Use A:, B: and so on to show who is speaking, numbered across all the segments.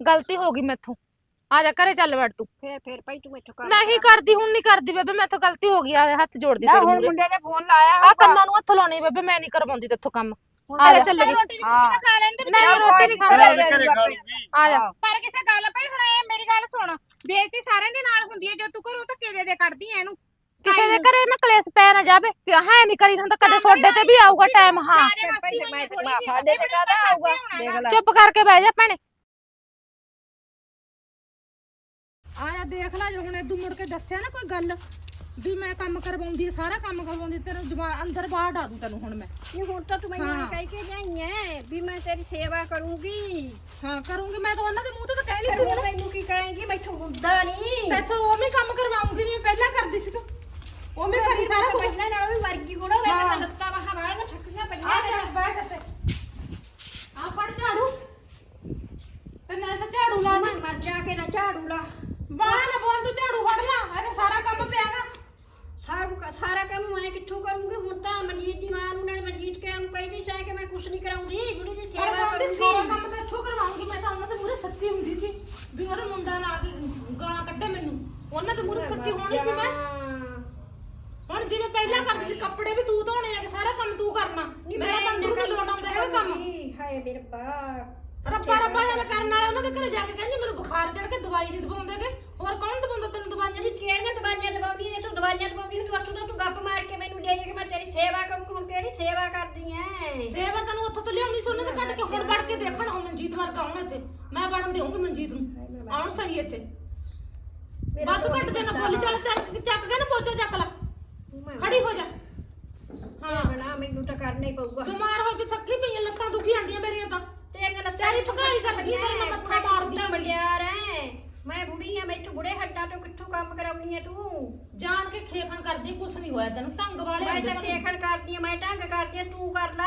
A: ਗਲਤੀ ਹੋ ਗਈ ਮੈਥੋਂ। ਆ ਜਾ ਘਰੇ ਚੱਲ ਬੈਠ ਤੂੰ।
B: ਫੇਰ ਫੇਰ ਭਾਈ ਤੂੰ ਮੈਥੋਂ ਕਰ
A: ਨਹੀਂ ਕਰਦੀ ਹੁਣ ਨਹੀਂ ਕਰਦੀ ਬੇਬੇ ਮੈਥੋਂ ਗਲਤੀ ਹੋ ਗਈ ਆ ਹੱਥ ਜੋੜਦੀ
B: ਨਾ
A: ਤੇਰੇ
B: ਹੁਣ
A: ਮੂਹਰੇ
B: ਮੁੰਡੇ ਨੇ ਫੋਨ ਲਾਇਆ
A: ਆ ਕੰਨਾਂ ਨੂੰ ਹੱਥ ਲਾਉਣੀ ਬੇਬੇ ਮੈਂ ਨਹੀਂ ਕਰਵਾਉਂਦੀ ਤੇਥੋਂ ਕੰਮ। ਆ ਜਾ ਚੱਲ ਗਈ
C: ਰੋਟੀ ਦੀ
B: ਹਾਂ।
C: ਕੁੱਟੀ ਤਾਂ ਖਾ ਲੈਣ ਦੇ
A: ਨਹੀਂ ਰੋਟੀ ਨਹੀਂ ਖਾਂਦਾ
B: ਘਰੇ
D: ਘਰੇ ਖਾ ਲੂਗੀ
A: ਆ ਜਾ।
C: ਪਰ ਕਿਸੇ ਗੱਲ ਪਈ ਹੁਣ ਇਹ ਮੇਰੀ ਗੱਲ ਸੁਣ। ਬੇਇੱਜ਼ਤੀ ਸਾਰਿਆਂ ਦੇ ਨਾਲ ਹੁੰਦੀ ਹੈ ਜੇ ਤੂੰ ਘਰੋਂ ਧੱਕੇ ਦੇ ਦੇ ਕੱਢਦੀ ਐ ਇਹਨੂੰ।
A: ਕਿਸੇ ਦੇ ਘਰੇ ਨਾ ਕਲੇਸ਼ ਪੈ ਨਾ ਜਾਵੇ ਕਿ ਹੈ ਨਹੀਂ ਕਰੀ ਹੁੰਦਾ ਕਦੇ ਸੋਡੇ ਤੇ ਵੀ ਆਊਗਾ ਟਾਈਮ ਹਾਂ।
C: ਸਾਰੇ ਮਸਤੀ ਹੋਈ ਹੈ ਥੋੜੀ ਜਿਹੀ
B: ਸਾਡੇ ਤੇ ਕਾਹਦਾ ਆਊਗਾ? ਦੇਖ ਲੈ।
A: ਚੁੱਪ ਕਰਕੇ ਬਹਿ ਜਾ ਭੈਣੇ।
E: ਆਇਆ ਦੇਖ ਲੈ ਜੇ ਹੁਣ ਇਦੋਂ ਮੁੜ ਕੇ ਦੱਸਿਆ ਨਾ ਕੋਈ ਗੱਲ ਵੀ ਮੈਂ ਕੰਮ ਕਰਵਾਉਂਦੀ ਸਾਰਾ ਕੰਮ ਕਰਵਾਉਂਦੀ ਤੈਨੂੰ ਜਵਾਨ ਅੰਦਰ ਬਾਹਰ ਡਾ ਦੂੰ ਤੈਨੂੰ ਹੁਣ ਮੈਂ।
B: ਨਹੀਂ ਹੁਣ ਤਾਂ ਤੂੰ ਮੈਨੂੰ
E: ਹਾਂ।
B: ਇਹ ਕਹਿ ਕੇ ਜਾਈ ਐ ਵੀ ਮੈਂ ਤੇਰੀ ਸੇਵਾ ਕਰੂੰਗੀ।
E: ਹਾਂ ਕਰੂੰਗੀ। ਮੈਂ ਤਾਂ ਉਹਨਾਂ ਦੇ ਮੂੰਹ ਤੇ ਤਾਂ ਕਹਿ ਲਈ ਸੀ
B: ਹੁਣ ਮੈਨੂੰ ਕੀ ਕਹੇਂਗੀ? ਮੈਥੋਂ ਹੁੰਦਾ ਨਹੀਂ
E: ਤੈਥੋਂ ਕੰਮ ਕਰਵਾਉਂਗੀ ਜਿਵੇਂ ਪਹਿਲਾਂ ਕਰਦੀ ਸੀ ਤੂੰ ਉਵੇਂ ਕਰੀ ਸਾਰਾ ਕੁਝ
B: ਪਹਿਲਾਂ ਨਾਲੋਂ ਵੀ ਮਰ ਗਈ ਗੁਣੋ ਮੈਂ
E: ਹਾਂ।
B: ਤਾਂ ਲੱਤਾਂ ਬਾਹਾਂ ਵਾਲੀਆਂ ਥੱਕੀਆਂ
E: ਆ
B: ਪਈਆਂ
E: ਜਾ
B: ਨੇ
E: ਬੈਠ ਇੱਥੇ ਆ ਫੜ ਝਾੜੂ ਤੇ ਨਾਲ ਤਾਂ ਝਾੜੂ ਲਾ ਦੇ
B: ਮੈਂ ਮਰ ਜਾ ਕੇ ਨਾ ਝਾੜੂ ਲਾ
E: ਬਾਹਰ ਨਾ ਬੋਲ ਤੂੰ ਝਾੜੂ ਫੜ ਲਾ ਇਹ ਤਾਂ ਸਾਰਾ ਕੰਮ ਪਿਆਗਾ
B: ਸਾਰਾ ਸਾਰਾ ਕੰਮ ਮੈਂ ਕਿੱਥੋਂ ਕਰੂੰਗੀ ਹੁਣ ਤਾਂ ਮਨਜੀਤ ਦੀ ਮਾਂ ਨੂੰ ਨਾਲ ਮਨਜੀਤ ਕੇ ਨੂੰ ਕਹੀ ਨਹੀਂ ਸਾਂ ਕਿ ਮੈਂ ਕੁਛ ਨਹੀਂ ਕਰਾਉਂਗੀ ਗੁਰੂ ਦੀ ਸੇਵਾ
E: ਕਰਵਾਉਂਦੀ ਸਾਰਾ
B: ਕਰੂੰਗੀ
E: ਕੰਮ ਤਾਂ ਇੱਥੋਂ ਕਰਵਾਉਂਗੀ ਮੈਂ ਤਾਂ ਉਹਨਾਂ ਦੇ ਮੂਹਰੇ ਸੱਚੀ ਹੁੰਦੀ ਸੀ ਵੀ ਉਹਦਾ ਮੁੰਡਾ ਨਾ ਆ ਕੇ ਗਾਲਾਂ ਕੱਢੇ ਮੈਨੂੰ ਉਹਨਾਂ ਦੇ ਮੂਹਰੇ ਸੱਚੀ ਹੋਣੀ ਸੀ ਮੈਂ ਹੁਣ ਜਿਵੇਂ ਪਹਿਲਾਂ ਕਰਦੀ ਸੀ ਕੱਪੜੇ ਵੀ ਤੂੰ ਧੋਣੇ ਆ ਕਿ ਸਾਰਾ ਕੰਮ ਤੂੰ ਕਰਨਾ ਮੇਰਾ ਬੰਦੂ ਨਹੀਂ ਲੋਟ ਆਉਂਦਾ ਹੈਗਾ ਕੰਮ
B: ਹਾਏ ਮੇਰੇ ਰੱਬਾ
E: ਰੱਬਾ ਰੱਬਾ ਜਨ ਕਰਨ ਵਾਲੇ ਉਹਨਾਂ ਦੇ ਘਰੇ ਜਾ ਕੇ ਕਹਿੰਦੀ ਮੈਨੂੰ ਬੁਖਾਰ ਚੜ ਕੇ ਦਵਾਈ ਨਹੀਂ ਦਵਾਉਂਦੇਗੇ ਹੋਰ ਕੌਣ ਦਵਾਉਂਦਾ ਤੈਨੂੰ ਦਵਾਈਆਂ
B: ਵੀ ਕਿਹੜੀਆਂ ਦਵਾਈਆਂ ਦਵਾਉਂਦੀ ਨੇ ਤੂੰ ਦਵਾਈਆਂ ਦਵਾਉਂਦੀ ਹੁੰਦੀ ਉੱਥੋਂ ਤਾਂ ਤੂੰ ਗੱਪ ਮਾਰ ਕੇ ਮੈਨੂੰ ਦੇ ਕਿ ਮੈਂ ਤੇਰੀ ਸੇਵਾ ਹੁਣ ਕਿਹੜੀ ਸੇਵਾ ਕਰਦੀ ਐ।
E: ਸੇਵਾ ਤੈਨੂੰ ਉੱਥੋਂ ਤੋਂ ਲਿਆਉਣੀ ਸੀ ਉਹਨਾਂ ਦੇ ਕੱਢ ਕੇ ਹੁਣ ਵੜ ਕੇ ਦੇਖਣ ਹੁਣ ਮਨਜੀਤ ਵਰਗਾ ਆਉਣ ਇੱਥੇ। ਮੈਂ ਵੜਨ ਦੇਵਾਂਗੀ ਮਨਜੀਤ ਨੂੰ। ਆਉਣ ਸਹੀ ਇੱਥੇ। ਵੱਧ ਘੱਟ ਦੇ ਨਾ ਬੋਲੀ ਚੱਲ ਚੱਕ ਚੱਕ ਕੇ ਨਾ ਪੋਚਾ ਚੱਕ ਲੈ। ਖੜੀ ਹੋ ਜਾ।
B: ਹਾਂ। ਬਣਾ ਮੈਨੂੰ ਤਾਂ ਕਰਨਾ ਹੀ ਪਊਗਾ।
E: ਬਿਮਾਰ ਹੋਈ ਵੀ ਥੱਕੀ ਪਈ ਆਂ, ਲੱਤਾਂ ਦੁਖੀ ਜਾਂਦੀਆਂ ਮੇਰੀਆਂ ਤਾਂ।
B: ਤੇਰੀਆਂ ਲੱਤਾਂ
E: ਤੇਰੀ ਭਕਾਈ ਕਰਦੀ ਤੇਰੇ ਨਾਲ ਮੱਥਾ ਮਾਰਦੀ ਆ।
B: ਮਲਿਆਰ ਐ। ਮੈਂ ਬੁੜੀ ਆ ਮੈਥੋਂ ਬੁੜੇ ਹੱਡਾਂ ਤੋਂ ਕਿੱਥੋਂ ਕੰਮ ਕਰਾਉਣੀ ਐ ਤੂੰ?
E: ਜਾਣ ਕੇ ਖੇਖਣ ਕਰਦੀ ਕੁਛ ਨਹੀਂ ਹੋਇਆ ਤੈਨੂੰ ਢੰਗ ਵਾਲੇ
B: ਮੈਂ ਤਾਂ। ਖੇਖਣ ਕਰਦੀ ਆ ਮੈਂ ਢੰਗ ਕਰਦੀ ਆ ਤੂੰ ਕਰ ਲਾ।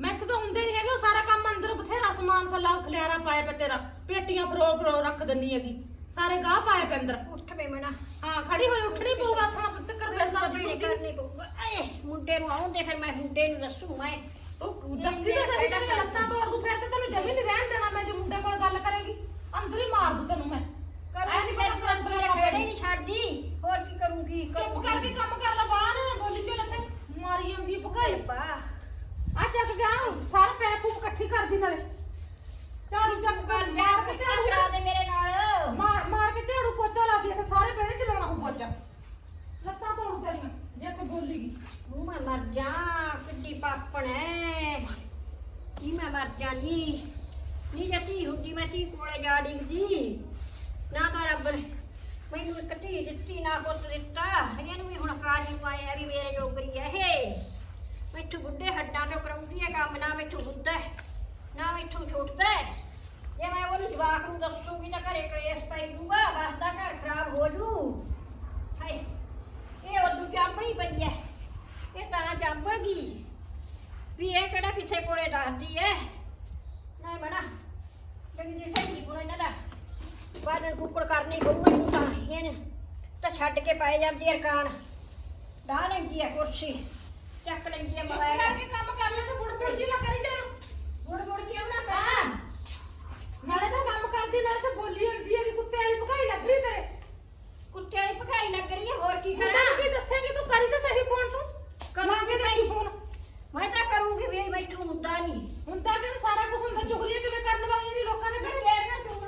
E: ਮੈਥੋਂ ਤਾਂ ਹੁੰਦੇ ਨਹੀਂ ਹੈਗੇ ਉਹ ਸਾਰਾ ਕੰਮ ਅੰਦਰ ਬਥੇਰਾ ਸਮਾਨ ਸੱਲਾ ਖਲਿਆਰਾ ਪਾਇਆ ਪਿਆ ਤੇਰਾ ਪੇਟੀਆਂ ਫਰੋ ਫਰੋ ਰੱਖ ਦਿੰਨੀ ਹੈਗੀ ਸਾਰੇ ਗਾਹ ਪਾਏ ਪਏ ਅੰਦਰ।
B: ਉੱਠ ਵੇ ਮਣਾ।
E: ਹਾਂ ਖੜੀ ਹੋਈ ਉੱਠਣੀ ਪਊਗਾ ਥਾਂ ਤੇ ਕਰ
B: ਮੈਂ
E: ਪੈਸਾ
B: ਕਰਨੀ ਪਊਗਾ। ਐ ਮੁੰਡੇ ਨੂੰ ਆਉਂਦੇ ਫਿਰ ਮੈਂ ਮੁੰਡੇ ਨੂੰ ਦੱਸੂ ਮੈਂ।
E: ਤਾਂ ਸਹੀ ਤੇਰੀਆਂ ਲੱਤਾਂ ਤੋੜ ਦੂੰ ਫਿਰ ਤੇ ਤੈਨੂੰ ਜਮੀ ਨਹੀਂ ਰਹਿਣ ਦੇਣਾ ਮੈਂ ਜੇ ਮੁੰਡੇ ਕੋਲ ਗੱਲ ਕਰੇਗੀ ਅੰਦਰ ਹੀ ਮਾਰ ਦੂੰ ਤੈਨੂੰ ਮੈਂ ਐ ਨਹੀਂ ਪਤਾ ਕਰੰਟ
B: ਮੇਰੇ
E: ਲਗਾ
B: ਖੇੜੇ ਨਹੀਂ ਛੱਡਦੀ ਹੋਰ ਕੀ ਕਰੂੰਗੀ
E: ਚੁੱਪ ਕਰਕੇ ਕੰਮ ਕਰ ਲੈ ਬਾਹਰ ਨਾ ਬੋਲੀ ਚੱਲ ਇੱਥੇ। ਮਾਰੀ ਜਾਂਦੀ ਭਕਾਈ
B: ਬਾ
E: ਆ ਚੱਕ ਗਿਆ ਸਾਰੇ ਪੈਰ ਪੂਪ ਇਕੱਠੀ ਕਰਦੀ ਨਾਲੇ। ਝਾੜੂ ਚੱਕ ਕਰ ਮਾਰ ਕੇ ਝਾੜੂ
B: ਲਾ ਦੇ ਮੇਰੇ ਨਾਲ।
E: ਮਾਰ ਮਾਰ ਕੇ ਝਾੜੂ ਪੋਚਾ ਲਾ ਦਿਆ ਤੇ ਸਾਰੇ ਪਿੰਡ ਚ ਲਾਉਣਾ ਹੂ ਪੋਚਾ। ਲੱਤਾਂ ਤੋੜ ਤੇਰੀਆਂ ਜੇ ਤੇ ਬੋਲੀਗੀ
B: ਮੂੰਹ ਮੈਂ ਮਰ ਜਾ ਕਿੱਡੀ ਪਾਪਣ ਐ। ਕੀ ਮੈਂ ਮਰ ਜਾਨੀ? ਨੀ ਜਤੀ ਹੁੰਦੀ ਮੈਂ ਤੀ ਕੋਲੇ ਜਾ ਡਿੱਗਦੀ। ਨਾ ਤਾਂ ਰੱਬ ਨੇ ਮੈਨੂੰ ਇੱਕ ਧੀ ਦਿੱਤੀ, ਨਾ ਪੁੱਤ ਦਿੱਤਾ। ਇਹਨੂੰ ਵੀ ਹੁਣ ਕਾਜੀ ਪਾਇਆ ਵੀ ਮੇਰੇ ਜੋਗਰੀ ਹੈ ਇਹ। ਮੈਥੋਂ ਬੁੱਢੇ ਹੱਡਾਂ ਤੋਂ ਕਰਾਉਂਦੀ ਐ ਕੰਮ, ਨਾ ਮੈਥੋਂ ਹੁੰਦਾ। ਨਾ ਮੈਥੋਂ ਛੁੱਟਦਾ। ਜੇ ਮੈਂ ਉਹਨੂੰ ਜਵਾਕ ਨੂੰ ਦੱਸੂਗੀ ਤਾਂ ਘਰੇ ਕਲੇਸ਼ ਪੈ ਜੂਗਾ ਬਸ ਘਰ ਖਰਾਬ ਹੋ ਜੂ। ਹਾਏ, ਇਹ ਉਦੋਂ ਚਾਂਪਣੀ ਪਈ ਹੈ ਇਹ ਤਾਂ ਚਾਂਪੜ ਗਈ। ਵੀ ਇਹ ਕਿਹੜਾ ਕਿਸੇ ਕੋਲੇ ਦੱਸਦੀ ਹੈ ਨਹੀਂ ਬਣਾ। ਚੰਗੀ ਸਹੀ ਕੋਲੇ ਇਹਨਾਂ ਬਾਦਲ ਕੁੱਕੜ ਕਰਨੀ ਪਊਗਾ ਇਹਨੂੰ ਤਾਂ ਇਹਨੇ ਤਾਂ ਛੱਡ ਕੇ ਪਾਏ ਜਾਂਦੀ ਐ ਰਕਾਨ ਢਾ ਲੈਂਦੀ ਐ ਕੁਰਸੀ ਚੱਕ ਲੈਂਦੀ
E: ਚੁੱਪ
B: ਮੋਬਾਈਲ
E: ਕਰਕੇ ਕੰਮ ਕਰ ਲੈ ਤੇ ਬੁੜ ਬੁੜ ਜੀ ਨਾ ਕਰੀ ਜਾ।
B: ਮੁੜ ਮੁੜ ਕਿਉਂ ਨਾ ਕਰਾਂ?
E: ਨਾਲੇ ਤਾਂ ਕੰਮ ਕਰਦੀ ਨਾਲੇ ਤਾਂ ਬੋਲੀ ਜਾਂਦੀ ਹੈ ਕਿ ਕੁੱਤੇ ਵਾਲੀ ਭਕਾਈ ਲੱਗ ਰਹੀ ਤੇਰੇ।
B: ਕੁੱਤੇ ਵਾਲੀ ਭਕਾਈ ਲੱਗ ਰਹੀ ਐ ਹੋਰ ਕੀ ਕਰਾਂ?
E: ਕੀ ਦੱਸੇਂਗੀ? ਤੂੰ ਕਰੀ ਤਾਂ ਸਹੀ ਫੋਨ ਤੂੰ। ਲਾ ਕੇ ਦੇਖੀ ਫੋਨ।
B: ਮੈਂ ਤਾਂ ਕਰੂੰਗੀ ਵੀ ਮੈਥੋਂ ਹੁੰਦਾ ਨਹੀਂ।
E: ਹੁੰਦਾ ਕਿ ਸਾਰਾ ਕੁਝ ਹੁੰਦਾ। ਚੁਗਲੀਆਂ ਕਿਵੇਂ ਕਰਨ ਵਾਲੀ ਦੀ ਲੋਕਾਂ ਦੇ ਘਰੇ?
B: ਕਿਹੜਾ ਚੁਗਲੀਆਂ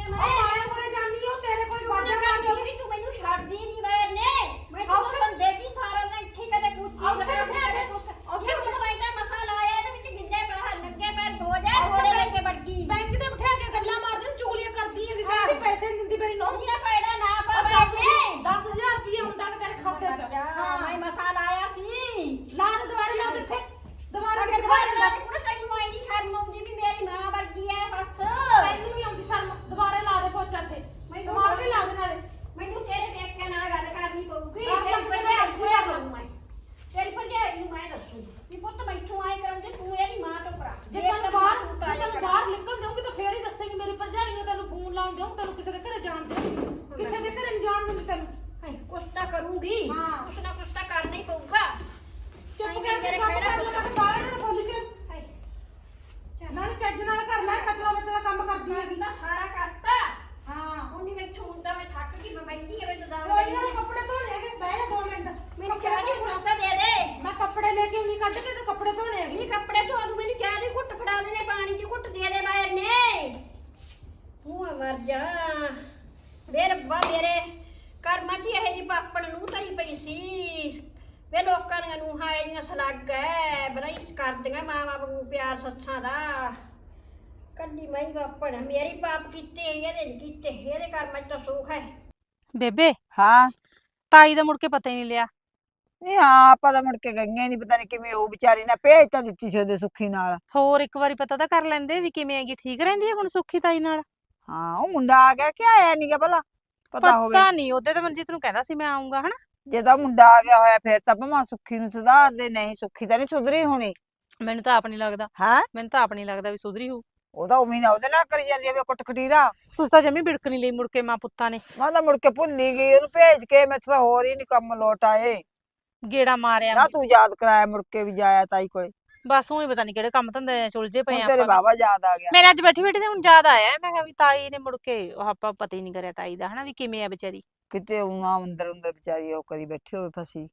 B: ਕਰਦੀ ਮੈਂ
E: ਮਾਇਆ ਮਾਇਆ ਜਾਨੀ ਉਹ ਤੇਰੇ ਕੋਲ
B: ਬਾਜਾ
E: ਕਰਦੀ
B: ਕਰਦੀ ਤੂੰ ਮੈਨੂੰ ਛੱਡਦੀ ਨਹੀਂ ਵੈਰ ਨੇ ਮੈਂ ਤਾਂ
E: ਉੱਥੇ-
B: ਸੰਦੇ ਦੀ ਥਾਰਾ ਨਾਲ ਇੱਥੇ ਕਦੇ ਕੁੱਤੀ
E: ਉੱਥੇ ਬਿਠਾ ਦੇ।
B: ਉੱਥੇ ਬਣਵਾਈ ਦਾ ਮਸਾਲਾ ਆਇਆ ਇਹਦੇ ਵਿੱਚ ਗਿੱਲੇ ਪੈਰ ਲੱਗੇ ਪੈਰ ਹੋ ਜਾ ਘੋੜੇ ਲੈ ਕੇ ਵੜਗੀ
E: ਬੈਂਚ ਤੇ ਬਿਠਾ ਕੇ ਗੱਲਾਂ ਮਾਰਦੀ ਚੁਗਲੀਆਂ ਕਰਦੀ ਹੈ ਕਿ ਕਹਿੰਦੀ ਪੈਸੇ ਨਹੀਂ ਦਿੰਦੀ ਮੇਰੀ ਨੌਂ
B: ਮੇਰਾ ਪੈੜਾ ਨਾ ਪਾ
E: ਉਹ
B: ਪੈਸੇ
E: 10000 ਰੁਪਏ ਹੁੰਦਾ ਕਿ ਤੇਰੇ ਖਾਤੇ 'ਚ
B: ਹਾਂ ਮੈਂ ਮਸਾਲਾ ਆਇਆ ਸੀ
E: ਲਾ ਦੇ ਦੁਬਾਰੇ ਲਾ ਦੇ ਇੱਥੇ ਦੁਬਾਰੇ
B: ਅਗੇ
E: ਕਿੱਥੇ
B: ਦੁਬਾਰਾ
E: ਲਾ
B: ਲਾ ਕੁੜਾ ਤੈਨੂੰ ਆਈ ਨਹੀਂ ਸ਼ਰਮ ਆਉਂਦੀ ਵੀ ਮੇਰੀ ਮਾਂ ਵਰਗੀ ਐ ਬਸ
E: ਤੈਨੂੰ ਨਹੀਂ ਆਉਂਦੀ ਸ਼ਰਮ ਦੁਬਾਰੇ ਲਾ ਦੇ ਪੋਚਾ ਇੱਥੇ
B: ਮੈਨੂੰ
E: ਦੁਬਾਰਾ ਵੀ ਲਾ ਦੇ ਨਾਲੇ
B: ਮੈਨੂੰ ਤੇਰੇ ਪੇਕਿਆਂ ਨਾਲ ਗੱਲ ਕਰਨੀ ਪਊਗੀ
E: ਆਹ ਤਾਂ
B: ਤੇਰੀ
E: ਕਿਸੇ ਨਾਲ
B: ਭਰਜਾਈ
E: ਪੂਰਾ
B: ਨੂੰ ਕਰੂੰ ਮੈਂ ਤੇਰੀ ਭਰਜਾਈ ਨੂੰ ਮੈਂ ਦੱਸੂ ਵੀ ਪੁੱਤ ਮੈਥੋਂ ਆਏ ਕਰਾਂ ਤੇ ਤੂੰ ਇਹਦੀ ਮਾਂ ਤੋਂ ਕਰਾ
E: ਜੇ ਤੈਨੂੰ ਬਾਹਰ ਜੇ ਤੈਨੂੰ ਬਾਹਰ ਨਿਕਲ ਦੇਉਂਗੀ ਤਾਂ ਫੇਰ ਹੀ ਦੱਸੇਂਗੀ ਮੇਰੀ ਭਰਜਾਈ ਨੇ ਤੈਨੂੰ ਫੋਨ ਲਾਉਣ ਦੇਉਂ ਤੈਨੂੰ ਕਿਸੇ ਦੇ ਘਰੇ ਜਾਣ ਦੇਉਂਗੀ ਕਿਸੇ ਦੇ ਘਰੇ ਨਹੀਂ ਜਾਣ ਦਿੰਦੀ ਤੈਨੂੰ
B: ਹਾਏ, ਕੁਛ ਤਾਂ ਕਰੂੰਗੀ
E: ਹਾਂ।
B: ਕੁਛ ਨਾ ਕੁਛ ਤਾਂ ਕਰਨਾ ਹੀ ਪਊਗਾ
E: ਚੁੱਪ
B: ਨਹੀਂ,
E: ਕਰਕੇ
B: ਮੇਰੇ
E: ਕੰਮ
B: ਖਹਿੜਾ
E: ਕਰ ਲੈ ਮੈਂ ਬਾਹਰ ਨਾ ਬੋਲੀ ਚ
B: ਹਾਏ,
E: ਨਾਲੇ ਚੱਜ ਨਾਲ ਕਰ ਲੈ ਕਤਲਾ ਬੱਚਾ ਦਾ ਕੰਮ ਕਰਦੀ ਹੈਗੀ
B: ਮੈਂ ਤਾਂ ਸਾਰਾ
E: ਲੈ ਕੇ ਉਨੀ ਕੱਢ ਕੇ ਤੇ ਕੱਪੜੇ ਧੋਣੇ ਹੈਗੇ
B: ਨਹੀਂ ਕੱਪੜੇ ਧੋ ਦੂ ਮੈਨੂੰ ਚਾਹ ਦੀ ਘੁੱਟ ਫੜਾ ਦੇ ਨੇ ਪਾਣੀ 'ਚ ਘੁੱਟ ਦੇ ਦੇ ਬਾਹਰ ਨੇ ਤੂੰ ਆ ਮਰ ਜਾ ਵੇ ਰੱਬਾ ਮੇਰੇ ਕਰਮਾਂ 'ਚ ਇਹ ਜੀ ਪਾਪਣ ਨੂੰ ਤਰੀ ਪਈ ਸੀ ਵੇ ਲੋਕਾਂ ਦੀਆਂ ਨੂੰ ਹਾਏ ਦੀਆਂ ਸਲੱਗ ਐ ਬਰਾਈ ਕਰਦੀਆਂ ਮਾਵਾਂ ਵਾਂਗੂ ਪਿਆਰ ਸੱਸਾਂ ਦਾ ਕੱਲੀ ਮੈਂ ਹੀ ਪਾਪਣ ਮੇਰੀ ਪਾਪ ਕੀਤੇ ਇਹਦੇ ਨੀ ਕੀਤੇ ਇਹਦੇ ਕਰਮਾਂ 'ਚ ਤਾਂ ਸੁੱਖ ਹੈ
A: ਬੇਬੇ?
D: ਹਾਂ।
A: ਤਾਈ ਦਾ ਮੁੜ ਕੇ ਪਤਾ ਹੀ ਨਹੀਂ ਲਿਆ।
D: ਨਹੀਂ ਹਾਂ ਆਪਾਂ ਤਾਂ ਮੁੜ ਕੇ ਗਈਆਂ ਨਹੀਂ ਪਤਾ ਨਹੀਂ ਕਿਵੇਂ ਉਹ ਵਿਚਾਰੀ ਨੇ ਭੇਜ ਤਾਂ ਦਿੱਤੀ ਸੀ ਉਹਦੇ ਸੁੱਖੀ ਨਾਲ।
A: ਹੋਰ ਇੱਕ ਵਾਰੀ ਪਤਾ ਤਾਂ ਕਰ ਲੈਂਦੇ ਵੀ ਕਿਵੇਂ ਹੈਗੀ ਠੀਕ ਰਹਿੰਦੀ ਹੈ ਹੁਣ ਸੁੱਖੀ ਤਾਈ ਨਾਲ?
D: ਹਾਂ ਉਹ ਮੁੰਡਾ ਆ ਗਿਆ ਕਿ ਆਇਆ ਨਹੀਂਗਾ ਭਲਾ? ਪਤਾ ਹੋਵੇ।
A: ਪਤਾ ਨਹੀਂ ਉਹਦੇ ਤਾਂ ਮਨਜੀਤ ਨੂੰ ਕਹਿੰਦਾ ਸੀ ਮੈਂ ਆਉਂਗਾ ਹਨਾ?
D: ਜੇ ਤਾਂ ਮੁੰਡਾ ਆ ਗਿਆ ਹੋਇਆ ਫਿਰ ਤਾਂ ਭਮਾ ਸੁੱਖੀ ਨੂੰ ਸੁਧਾਰ ਦੇ ਨਹੀਂ ਸੁੱਖੀ ਤਾਂ ਨਹੀਂ ਸੁਧਰੀ ਹੋਣੀ।
A: ਮੈਨੂੰ ਤਾਂ ਆਪ ਨਹੀਂ ਲੱਗਦਾ।
D: ਹਾਂ?
A: ਮੈਨੂੰ ਤਾਂ ਆਪ ਨਹੀਂ ਲੱਗਦਾ ਵੀ ਸੁਧਰੀ ਹੋ
D: ਉਹ ਤਾਂ ਉਮੀ ਨਾ ਉਹਦੇ ਨਾਲ ਕਰੀ ਜਾਂਦੀ ਆ ਵੀ ਕੁੱਟਕਟੀਰਾ
A: ਤੁਸੀਂ ਤਾਂ ਜਮੀ ਬਿੜਕ ਨਹੀਂ ਲਈ ਮੁੜ ਕੇ ਮਾਂ ਪੁੱਤਾਂ ਨੇ।
D: ਮੈਂ ਤਾਂ ਮੁੜ ਕੇ ਭੁੱਲ ਗਈ ਉਹਨੂੰ ਭੇਜ ਕੇ ਮੈਥੋਂ ਤਾਂ ਹੋਰ ਹੀ ਨਹੀਂ ਕੰਮ ਲੋਟ ਆਏ।
A: ਗੇੜਾ ਮਾਰਿਆ
D: ਨਾ ਤੂੰ ਯਾਦ ਕਰਾਇਆ ਮੁੜ ਕੇ ਵੀ ਜਾਇਆ ਤਾਈ ਕੋਲੇ।
A: ਬਸ ਉਹ ਹੀ ਪਤਾ ਨਹੀਂ ਕਿਹੜੇ ਕੰਮ ਧੰਦੇ ਚ ਉਲਝੇ ਪਏ
D: ਹੁਣ
A: ਆ
D: ਤੇਰੇ
A: ਆਪਾਂ।
D: ਬਾਬਾ ਯਾਦ ਆ ਗਿਆ।
A: ਮੇਰੇ ਅੱਜ ਬੈਠੀ ਬੈਠੀ ਤੇ ਹੁਣ ਯਾਦ ਆਇਆ ਮੈਂ ਕਿਹਾ ਵੀ ਤਾਈ ਨੇ ਮੁੜ ਕੇ ਉਹ ਆਪਾਂ ਪਤਾ ਹੀ ਨਹੀਂ ਕਰਿਆ ਤਾਈ ਦਾ ਹਨਾ ਵੀ ਕਿਵੇਂ ਆ ਵਿਚਾਰੀ।
D: ਕਿਤੇ ਉਹਨਾਂ ਅੰਦਰ ਅੰਦਰ ਵਿਚਾਰੀ ਉਹ ਕਰੀ ਬੈਠੀ ਹੋਵੇ ਫਸੀ।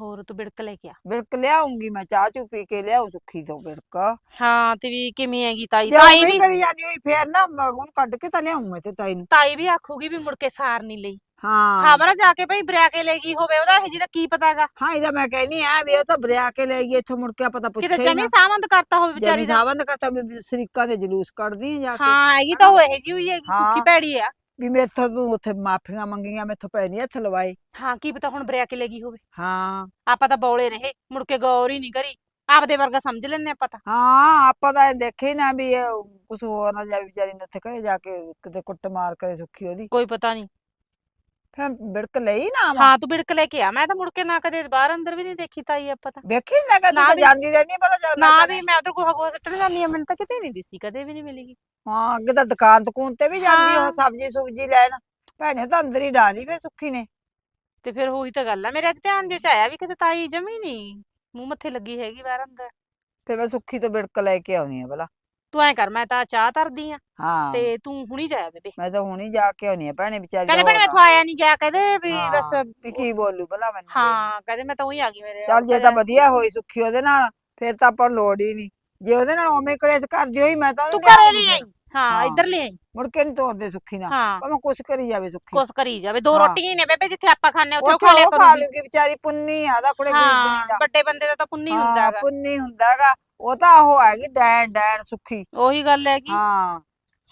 A: ਹੋਰ ਤੂੰ ਬਿੜਕ ਲੈ ਕੇ ਆ।
D: ਬਿੜਕ ਲਿਆਉਂਗੀ ਮੈਂ ਚਾਹ ਚੂ ਪੀ ਕੇ ਲਿਆਉ ਸੁੱਖੀ ਤੋਂ ਬਿੜਕ।
A: ਹਾਂ ਤੇ ਵੀ ਕਿਵੇਂ ਹੈਗੀ ਤਾਈ?
D: ਜੇ
A: ਤਾਈ ਵੀ
D: ਕਰੀ ਜਾਂਦੀ ਹੋਈ ਫੇਰ ਨਾ ਮੈਂ ਉਹਨੂੰ ਕੱਢ ਕੇ ਤਾਂ ਲਿਆਉਂ ਮੈਂ ਤੇ ਤਾਈ ਨੂੰ।
A: ਤਾਈ ਵੀ ਆਖੂਗੀ ਵੀ ਮੁੜ ਕੇ ਸਾਰ ਨਹੀਂ ਲਈ।
D: ਹਾਂ।
A: ਖਬਰ ਜਾ ਕੇ ਭਈ ਬਰਿਆ ਕੇ ਲੈ ਗਈ ਹੋਵੇ ਉਹਦਾ ਇਹ ਜੀ ਦਾ ਕੀ ਪਤਾਗਾ
D: ਹਾਂ ਇਹਦਾ ਮੈਂ ਕਹਿਨੀ ਆ ਵੀ ਉਹ ਤਾਂ ਬਰਿਆ ਕੇ ਲੈ ਗਈ ਇੱਥੋਂ ਮੁੜ ਕੇ ਆਪਾਂ ਤਾਂ
A: ਕਿਤੇ
D: ਹੀ
A: ਜਮੀ
D: ਨਾ।
A: ਸਾਵੰਦ ਕਰਤਾ ਹੋਵੇ ਵਿਚਾਰੀ
D: ਜਮੀ
A: ਦਾ।
D: ਸਾਵੰਦ ਕਰਤਾ ਵੀ ਸਰੀਕਾ ਦੇ ਜਲੂਸ ਕੱਢਦੀ ਆ ਜਾ ਕੇ।
A: ਹਾਂ ਹੈਗੀ ਤਾਂ ਉਹ ਇਹ ਜੀ ਹੋਈ ਹੈਗੀ ਸੁੱਖੀ
D: ਹਾਂ।
A: ਭੈੜੀ ਆ।
D: ਵੀ ਮੇਥੋਂ ਤੂੰ ਉੱਥੇ ਮਾਫੀਆਂ ਮੰਗੀਆਂ ਮੇਥੋਂ ਪੈ ਨਹੀਂ ਹੱਥ ਲਵਾਏ।
A: ਹਾਂ ਕੀ ਪਤਾ ਹੁਣ ਬਰਿਆ ਕੇ ਲੈ ਗਈ ਹੋਵੇ।
D: ਹਾਂ।
A: ਆਪਾਂ ਤਾਂ ਬੌਲੇ ਰਹੇ ਮੁੜ ਕੇ ਗੌਰ ਹੀ ਨਹੀਂ ਕਰੀ। ਆਪਦੇ ਵਰਗਾ ਸਮਝ ਲੈਨੇ ਆਪਾਂ ਤਾਂ।
D: ਹਾਂ ਆਪਾਂ ਤਾਂ ਇਹ ਦੇਖੇ ਨਾ ਵੀ ਕੁਝ ਹੋਰ ਨਾ ਜਾਵੇ ਵਿਚਾਰੀ ਨੇ ਉੱਥੇ ਘਰੇ ਜਾ ਕੇ ਕਿਤੇ ਕੁੱਟ ਮਾਰ ਕਰੇ ਸੁੱਖੀ ਉਹਦੀ।
A: ਕੋਈ ਪਤਾ ਨਹੀਂ
D: ਫਿਰ ਬਿੜਕ ਲਈ ਨਾ
A: ਹਾਂ ਤੂੰ ਬਿੜਕ ਲੈ ਕੇ ਆ। ਮੈਂ ਤਾਂ ਮੁੜ ਕੇ ਨਾ ਕਦੇ ਬਾਹਰ ਅੰਦਰ ਵੀ ਨਹੀਂ ਦੇਖੀ ਤਾਈ ਆਪਾਂ ਤਾਂ।
D: ਵੇਖੀ ਨਾ ਕਿ ਤੂੰ
A: ਨਾ
D: ਤਾਂ
A: ਵੀ-
D: ਜਾਂਦੀ ਰਹਿਣੀ ਭਲਾ ਚੱਲ
A: ਨਾ ਵੀ ਮੈਂ ਉਧਰ ਗੋਹਾ ਸੱਟਣ ਜਾਂਦੀ ਆ ਮੈਨੂੰ ਤਾਂ ਕਿਤੇ ਨਹੀਂ ਦਿਸੀ ਕਦੇ ਵੀ ਨਹੀਂ ਮਿਲੀਗੀ
D: ਹਾਂ ਅੱਗੇ ਤਾਂ ਦੁਕਾਨ ਦੁਕਾਨ ਤੇ ਵੀ ਜਾਂਦੀ
A: ਹਾਂ।
D: ਸਬਜ਼ੀ ਸੁਬਜੀ ਲੈਣ। ਭੈਣੇ ਤਾਂ ਅੰਦਰ ਹੀ ਡਾਲੀ ਫੇ ਸੁੱਖੀ ਨੇ।
A: ਤੇ ਫਿਰ ਉਹੀ ਤਾਂ ਗੱਲ ਆ ਮੇਰੇ ਅੱਜ ਧਿਆਨ ਜੇ ਚ ਆਇਆ ਵੀ ਕਿਤੇ ਤਾਈ ਜਮੀ ਨਹੀਂ ਮੂੰਹ ਮੱਥੇ ਲੱਗੀ ਹੈਗੀ ਬਾਹਰ ਅੰਦਰ।
D: ਫਿਰ ਮੈਂ ਸੁੱਖੀ ਤੋਂ ਬਿੜਕ ਲੈ ਕੇ ਆਉਣੀ ਆ ਭਲਾ।
A: ਤੂੰ ਐ ਕਰ ਮੈਂ ਤਾਂ ਚਾਹ ਧਰਦੀ ਆ
D: ਹਾਂ।
A: ਤੇ ਤੂੰ ਹੁਣੀ ਜਾਇਆ ਬੇਬੇ।
D: ਮੈਂ ਤਾਂ ਹੁਣੀ ਜਾ ਕੇ ਆਉਣੀ ਆ ਭੈਣੇ ਵਿਚਾਰੀ
A: ਕਹਿੰਦੇ ਭੈਣੇ ਮੈਥੋਂ ਆਇਆ ਨਹੀਂ ਗਿਆ ਕਹਦੇ ਵੀ
D: ਹਾਂ,
A: ਬਸ
D: ਵੀ ਕੀ ਬੋਲੂ ਭਲਾ ਮੈਨੂੰ।
A: ਹਾਂ ਕਹਿੰਦੇ ਮੈਂ ਤਾਂ ਉਹੀ ਆ ਗਈ ਮੇਰੇ
D: ਚੱਲ ਜੇ ਤਾਂ ਵਧੀਆ ਹੋਈ ਸੁੱਖੀ ਉਹਦੇ ਨਾਲ ਫਿਰ ਤਾਂ ਆਪਾਂ ਨੂੰ ਲੋੜ ਹੀ ਨਹੀਂ ਜੇ ਉਹਦੇ ਨਾਲ ਉਵੇਂ ਕਲੇਸ਼ ਕਰਦੀ ਹੋਈ ਮੈਂ ਤਾਂ
A: ਤੂੰ
D: ਉਹਨੂੰ
A: ਘਰੇ
D: ਲਿਆਉਂਦੀ
A: ਲਈ ਆਈ? ਹਾਂ
D: ਹਾਂ।
A: ਇੱਧਰ ਆਈ?
D: ਮੁੜ ਕੇ ਨਹੀਂ ਤੋਰਦੇ ਸੁੱਖੀ ਨਾਲ।
A: ਹਾਂ।
D: ਭਾਵੇਂ ਕੁਛ ਕਰੀ ਜਾਵੇ ਸੁੱਖੀ।
A: ਕੁਛ ਕਰੀ ਜਾਵੇ। ਦੋ
D: ਹਾਂ।
A: ਰੋਟੀਆਂ ਹੀ ਨੇ ਬੇਬੇ ਜਿੱਥੇ ਆਪਾਂ ਖਾਣੇ ਉੱਥੇ ਉਹ ਖਾ ਲਿਆ
D: ਉਹ ਖਾ
A: ਕਰੂਗੀ।
D: ਲੂਗੀ ਵਿਚਾਰੀ ਪੁੰਨੀ ਆ ਦਾ ਕੁੜੇ ਗਰੀਬਣੀ
A: ਹਾਂ
D: ਦਾ।
A: ਵੱਡੇ ਬੰਦੇ ਦਾ ਤਾਂ ਪੁੰਨੀ ਹੁੰਦਾ
D: ਹਾਂ
A: ਹੈਗਾ
D: ਪੁੰਨੀ ਹੁੰਦਾ ਹੈਗਾ ਉਹ ਤਾਂ ਉਹ ਹੈਗੀ ਡੈਣ ਡੈਣ ਸੁੱਖੀ।
A: ਉਹੀ ਗੱਲ ਹੈਗੀ।
D: ਹਾਂ।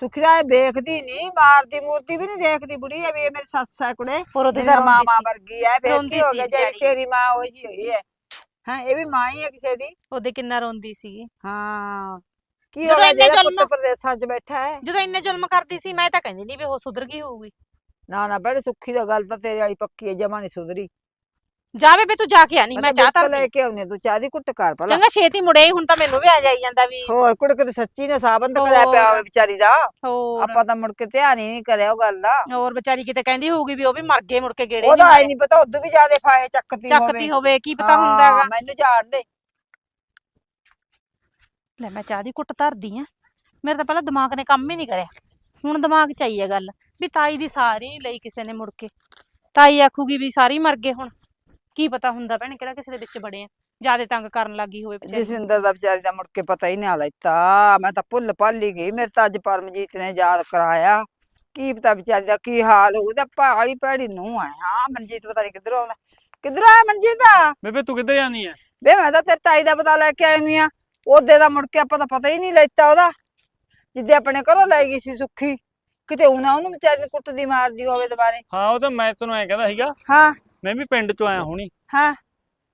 D: ਸੁੱਖੀ ਦਾ ਇਹ ਵੇਖਦੀ ਨਹੀਂ ਮਾਰਦੀ ਮੂਰਤੀ ਵੀ ਨਹੀਂ ਦੇਖਦੀ ਬੁੜੀ ਐ ਵੀ ਇਹ ਮੇਰੀ ਸੱਸ ਹੈ ਕੁੜੇ ਮੇਰੀ
A: ਤਾਂ
D: ਮਾਂ ਮਾਂ ਵਰਗੀ ਐ ਫਿਰ
A: ਰੋਂਦੀ
D: ਕੀ ਹੋ
A: ਸੀ
D: ਗਿਆ ਜੇ
A: ਵਿਚਾਰੀ।
D: ਤੇਰੀ ਮਾਂ ਉਹ ਜੀ ਹੋਈ ਹੈ। ਹਾਂ ਇਹ ਵੀ ਮਾਂ ਹੀ ਹੈ ਕਿਸੇ ਦੀ।
A: ਉਹਦੇ ਕਿੰਨਾ ਰੋਂਦੀ ਸੀਗੀ।
D: ਹਾਂ ਕੀ
A: ਜਦੋਂ
D: ਹੋ ਗਿਆ
A: ਇੰਨੇ
D: ਜਿਹੜਾ
A: ਜ਼ੁਲਮ-
D: ਪੁੱਤ ਪ੍ਰਦੇਸਾਂ 'ਚ ਬੈਠਾ ਹੈ?
A: ਜਦੋਂ ਇੰਨੇ ਜ਼ੁਲਮ ਕਰਦੀ ਸੀ ਮੈਂ ਤਾਂ ਕਹਿੰਦੀ ਨਹੀਂ ਵੀ ਉਹ ਸੁਧਰ ਗਈ ਹੋਊਗੀ।
D: ਨਾ ਨਾ ਬੜੇ ਸੁੱਖੀ ਦਾ ਗੱਲ ਤਾਂ ਤੇਰੀ ਵਾਲੀ ਪੱਕੀ ਹੈ ਜਮਾ ਨਹੀਂ ਸੁਧਰੀ।
A: ਜਾ ਬੇਬੇ ਤੂੰ ਜਾ ਕੇ ਆ ਨਹੀਂ ਮੈਂ
D: ਤਾਂ
A: ਚਾਹ ਧਰਦੀ
D: ਲੈ ਕੇ। ਆਉਨੇ ਤੂੰ ਚਾਹ ਦੀ ਕੁੱਟ ਕਰ ਭਲਾ।
A: ਚੰਗਾ ਛੇਤੀ ਮੁੜੇ ਹੁਣ ਤਾਂ ਮੈਨੂੰ ਵੀ ਆ ਜਾਈ ਜਾਂਦਾ ਵੀ।
D: ਹੋਰ ਕੁੜ ਕੇ ਸੱਚੀ ਨੇ ਸਾਬੰਦ ਕਰਿਆ ਪਿਆ। ਹੋਵੇ ਵਿਚਾਰੀ ਦਾ। ਆਪਾਂ ਤਾਂ ਮੁੜ ਕੇ ਧਿਆਨ ਹੀ ਨਹੀਂ ਕਰਿਆ ਉਹ ਗੱਲ ਦਾ।
A: ਹੋਰ ਵਿਚਾਰੀ ਕਿਤੇ ਕਹਿੰਦੀ ਹੋਊਗੀ ਵੀ ਉਹ ਵੀ ਮਰ ਗਏ ਮੁੜ ਕੇ ਗੇੜੇ
D: ਉਹਦਾ ਆਈ ਨਹੀਂ ਪਤਾ ਉਦੋਂ ਵੀ ਜ਼ਿਆਦਾ ਫਾਹੇ ਚੱਕਦੀ ਹੋਵੇ
A: ਚੱਕਦੀ ਹੋਵੇ ਕੀ ਪਤਾ ਹੁੰਦਾ
D: ਹਾਂ,
A: ਹੈਗਾ।
D: ਮੈਨੂੰ ਜਾਣ ਦੇ।
A: ਲੈ ਮੈਂ ਚਾਹ ਦੀ ਕੁੱਟ ਧਰਦੀ ਆ। ਮੇਰੇ ਤਾਂ ਪਹਿਲਾਂ ਦਿਮਾਗ ਨੇ ਕੰਮ ਹੀ ਨਹੀਂ ਕਰਿਆ। ਹੁਣ ਦਿਮਾਗ ਚ ਆਈ ਹੈ ਗੱਲ ਵੀ ਤਾਈ ਦੀ ਸਾਰੀ ਲਈ ਕਿਸੇ ਨੇ ਮੁੜ ਕੇ। ਤਾਈ ਆਖੂਗੀ ਵੀ ਸਾਰੀ ਮਰ ਗਏ ਹੁਣ। ਕੀ ਪਤਾ ਹੁੰਦਾ ਭੈਣ ਕਿਹੜਾ ਕਿਸੇ ਦੇ ਵਿੱਚ ਬੜੇ ਆ ਜਿਆਦੇ ਤੰਗ ਕਰਨ ਲੱਗੀ ਹੋਵੇ ਵਿਚਾਰੀ।
D: ਜਸਵਿੰਦਰ ਦਾ ਵਿਚਾਰੀ ਦਾ ਮੁੜ ਕੇ ਪਤਾ ਹੀ ਨਹੀਂ ਲੈਤਾ ਮੈਂ ਤਾਂ ਭੁੱਲ ਭੱਲ ਹੀ ਗਈ ਮੇਰੇ ਤਾਂ ਅੱਜ ਪਰਮਜੀਤ ਨੇ ਯਾਦ ਕਰਾਇਆ। ਕੀ ਪਤਾ ਵਿਚਾਰੀ ਦਾ ਕੀ ਹਾਲ ਹੋਊਗਾ ਭਾਲੀ ਭੈੜੀ ਨੂੰ ਆ। ਹਾਂ ਮਨਜੀਤ ਪਤਾ ਨਹੀਂ ਕਿੱਧਰੋਂ ਆਉਂਦਾ। ਕਿੱਧਰੋਂ ਆਇਆ ਮਨਜੀਤ? ਆ
F: ਬੇਬੇ ਤੂੰ ਕਿੱਧਰ ਜਾਨੀ ਐ
D: ਵੇ ਮੈਂ ਤਾਂ ਤੇਰੇ ਤਾਈ ਦਾ ਪਤਾ ਲੈ ਕੇ ਆਈ ਨਹੀਂ ਆ। ਉਹਦੇ ਦਾ ਮੁੜ ਕੇ ਆਪਾਂ ਤਾਂ ਪਤਾ ਹੀ ਨਹੀਂ ਲੈਤਾ ਉਹਦਾ। ਜਿੱਦੇ ਆਪਣੇ ਘਰੋਂ ਲੈ ਗਈ ਸੀ ਸੁੱਖੀ। ਕਿਤੇ ਉਹਨਾਂ ਉਹਨੂੰ ਵਿਚਾਰੀ ਨੂੰ ਕੁੱਟਦੀ ਮਾਰਦੀ ਹੋਵੇ ਦੁਬਾਰੇ।
F: ਹਾਂ ਉਹ ਤਾਂ ਮੈਂ ਤੈਨੂੰ ਐ ਕਹਿੰਦਾ ਸੀਗਾ।
D: ਹਾਂ।
F: ਮੈਂ ਵੀ ਪਿੰਡ ਚੋਂ ਆਇਆ ਹੁਣੀ।
D: ਹਾਂ।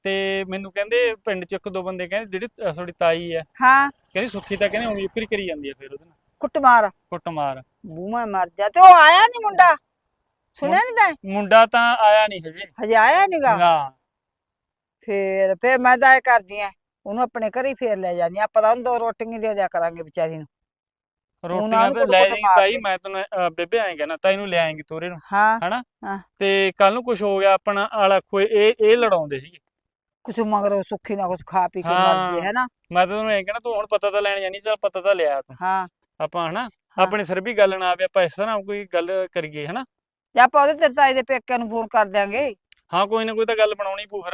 F: ਤੇ ਮੈਨੂੰ ਕਹਿੰਦੇ ਪਿੰਡ ਚ ਇੱਕ ਦੋ ਬੰਦੇ ਕਹਿੰਦੇ ਜਿਹੜੀ ਅ, ਤੁਹਾਡੀ ਤਾਈ ਐ
D: ਹਾਂ।
F: ਕਹਿੰਦੀ ਸੁੱਖੀ ਤਾਂ ਕਹਿੰਦੇ ਉਮੀ ਉਕਰੀ ਕਰੀ ਜਾਂਦੀ ਐ ਫਿਰ ਉਹਦੇ ਨਾਲ।
D: ਕੁੱਟ ਮਾਰ
F: ਕੁੱਟ ਮਾਰ
D: ਬੂਮਾ ਮਰ ਜਾ। ਤੇ ਉਹ ਆਇਆ ਨਹੀਂ ਮੁੰਡਾ? ਸੁਣਿਆ ਨਹੀਂ ਤੈਂ
F: ਮੁੰਡਾ ਤਾਂ ਆਇਆ ਨਹੀਂ ਹਜੇ।
D: ਹਜੇ ਆਇਆ ਨਹੀਂਗਾ
F: ਨਾ।
D: ਫੇਰ ਫੇਰ ਮੈਂ ਤਾਂ ਇਹ ਕਰਦੀ ਆ। ਉਹਨੂੰ ਆਪਣੇ ਘਰੇ ਹੀ ਫੇਰ ਲੈ ਜਾਂਦੀ ਆ। ਆਪਾਂ ਤਾਂ ਉਹਨੂੰ ਦੋ ਰੋਟੀਆਂ ਦੇ ਦਿਆ ਕਰਾਂਗੇ ਵਿਚਾਰੀ ਨੂੰ।
F: ਰੋਟੀਆਂ
D: ਨੂੰ
F: ਤੇ ਲੈ ਜਾਈਂ ਤਾਈ। ਮੈਂ ਤੈਨੂੰ ਬੇਬੇ ਐਂ ਕਹਿਣਾ ਤਾਈ ਨੂੰ ਲੈ ਆਏਂਗੀ ਤੋਰੇ ਨੂੰ
D: ਹਾਂ
F: ਹਨਾ?
D: ਹਾਂ।
F: ਤੇ ਕੱਲ ਨੂੰ ਕੁਝ ਹੋ ਗਿਆ ਆਪਣਾ ਆਲਾ ਖੋਏ ਇਹ ਇਹ ਲੜਾਉਂਦੇ ਸੀਗੇ।
D: ਕੁਛ ਮਗਰੋਂ ਸੁੱਖੀ ਨਾ ਕੁਛ ਖਾ ਪੀ ਕੇ ਮਰ
F: ਹਾਂ।
D: ਜੇ ਹੈਨਾ?
F: ਮੈਂ ਤਾਂ ਤੈਨੂੰ ਐਂ ਕਹਿਣਾ ਤੂੰ ਹੁਣ ਪਤਾ ਤਾਂ ਲੈਣ ਜਾਨੀ ਚੱਲ ਪਤਾ ਤਾਂ ਲਿਆ ਤੂੰ।
D: ਹਾਂ।
F: ਆਪਾਂ ਹਨਾ?
D: ਹਾਂ।
F: ਆਪਣੇ ਸਿਰ ਵੀ ਗੱਲ ਨਾ ਆਵੇ ਆਪਾਂ ਇਸ ਤਰ੍ਹਾਂ ਕੋਈ ਗੱਲ ਕਰੀਏ ਹਨਾ?
D: ਜਾਂ ਆਪਾਂ ਉਹਦੇ ਤੇਰੇ ਤਾਈ ਦੇ ਪੇਕਿਆਂ ਨੂੰ ਫੋਨ ਕਰ ਦਿਆਂਗੇ।
F: ਹਾਂ ਕੋਈ ਨਾ ਕੋਈ ਤਾਂ ਗੱਲ ਬਣਾਉਣੀ ਪਊ ਫਿਰ।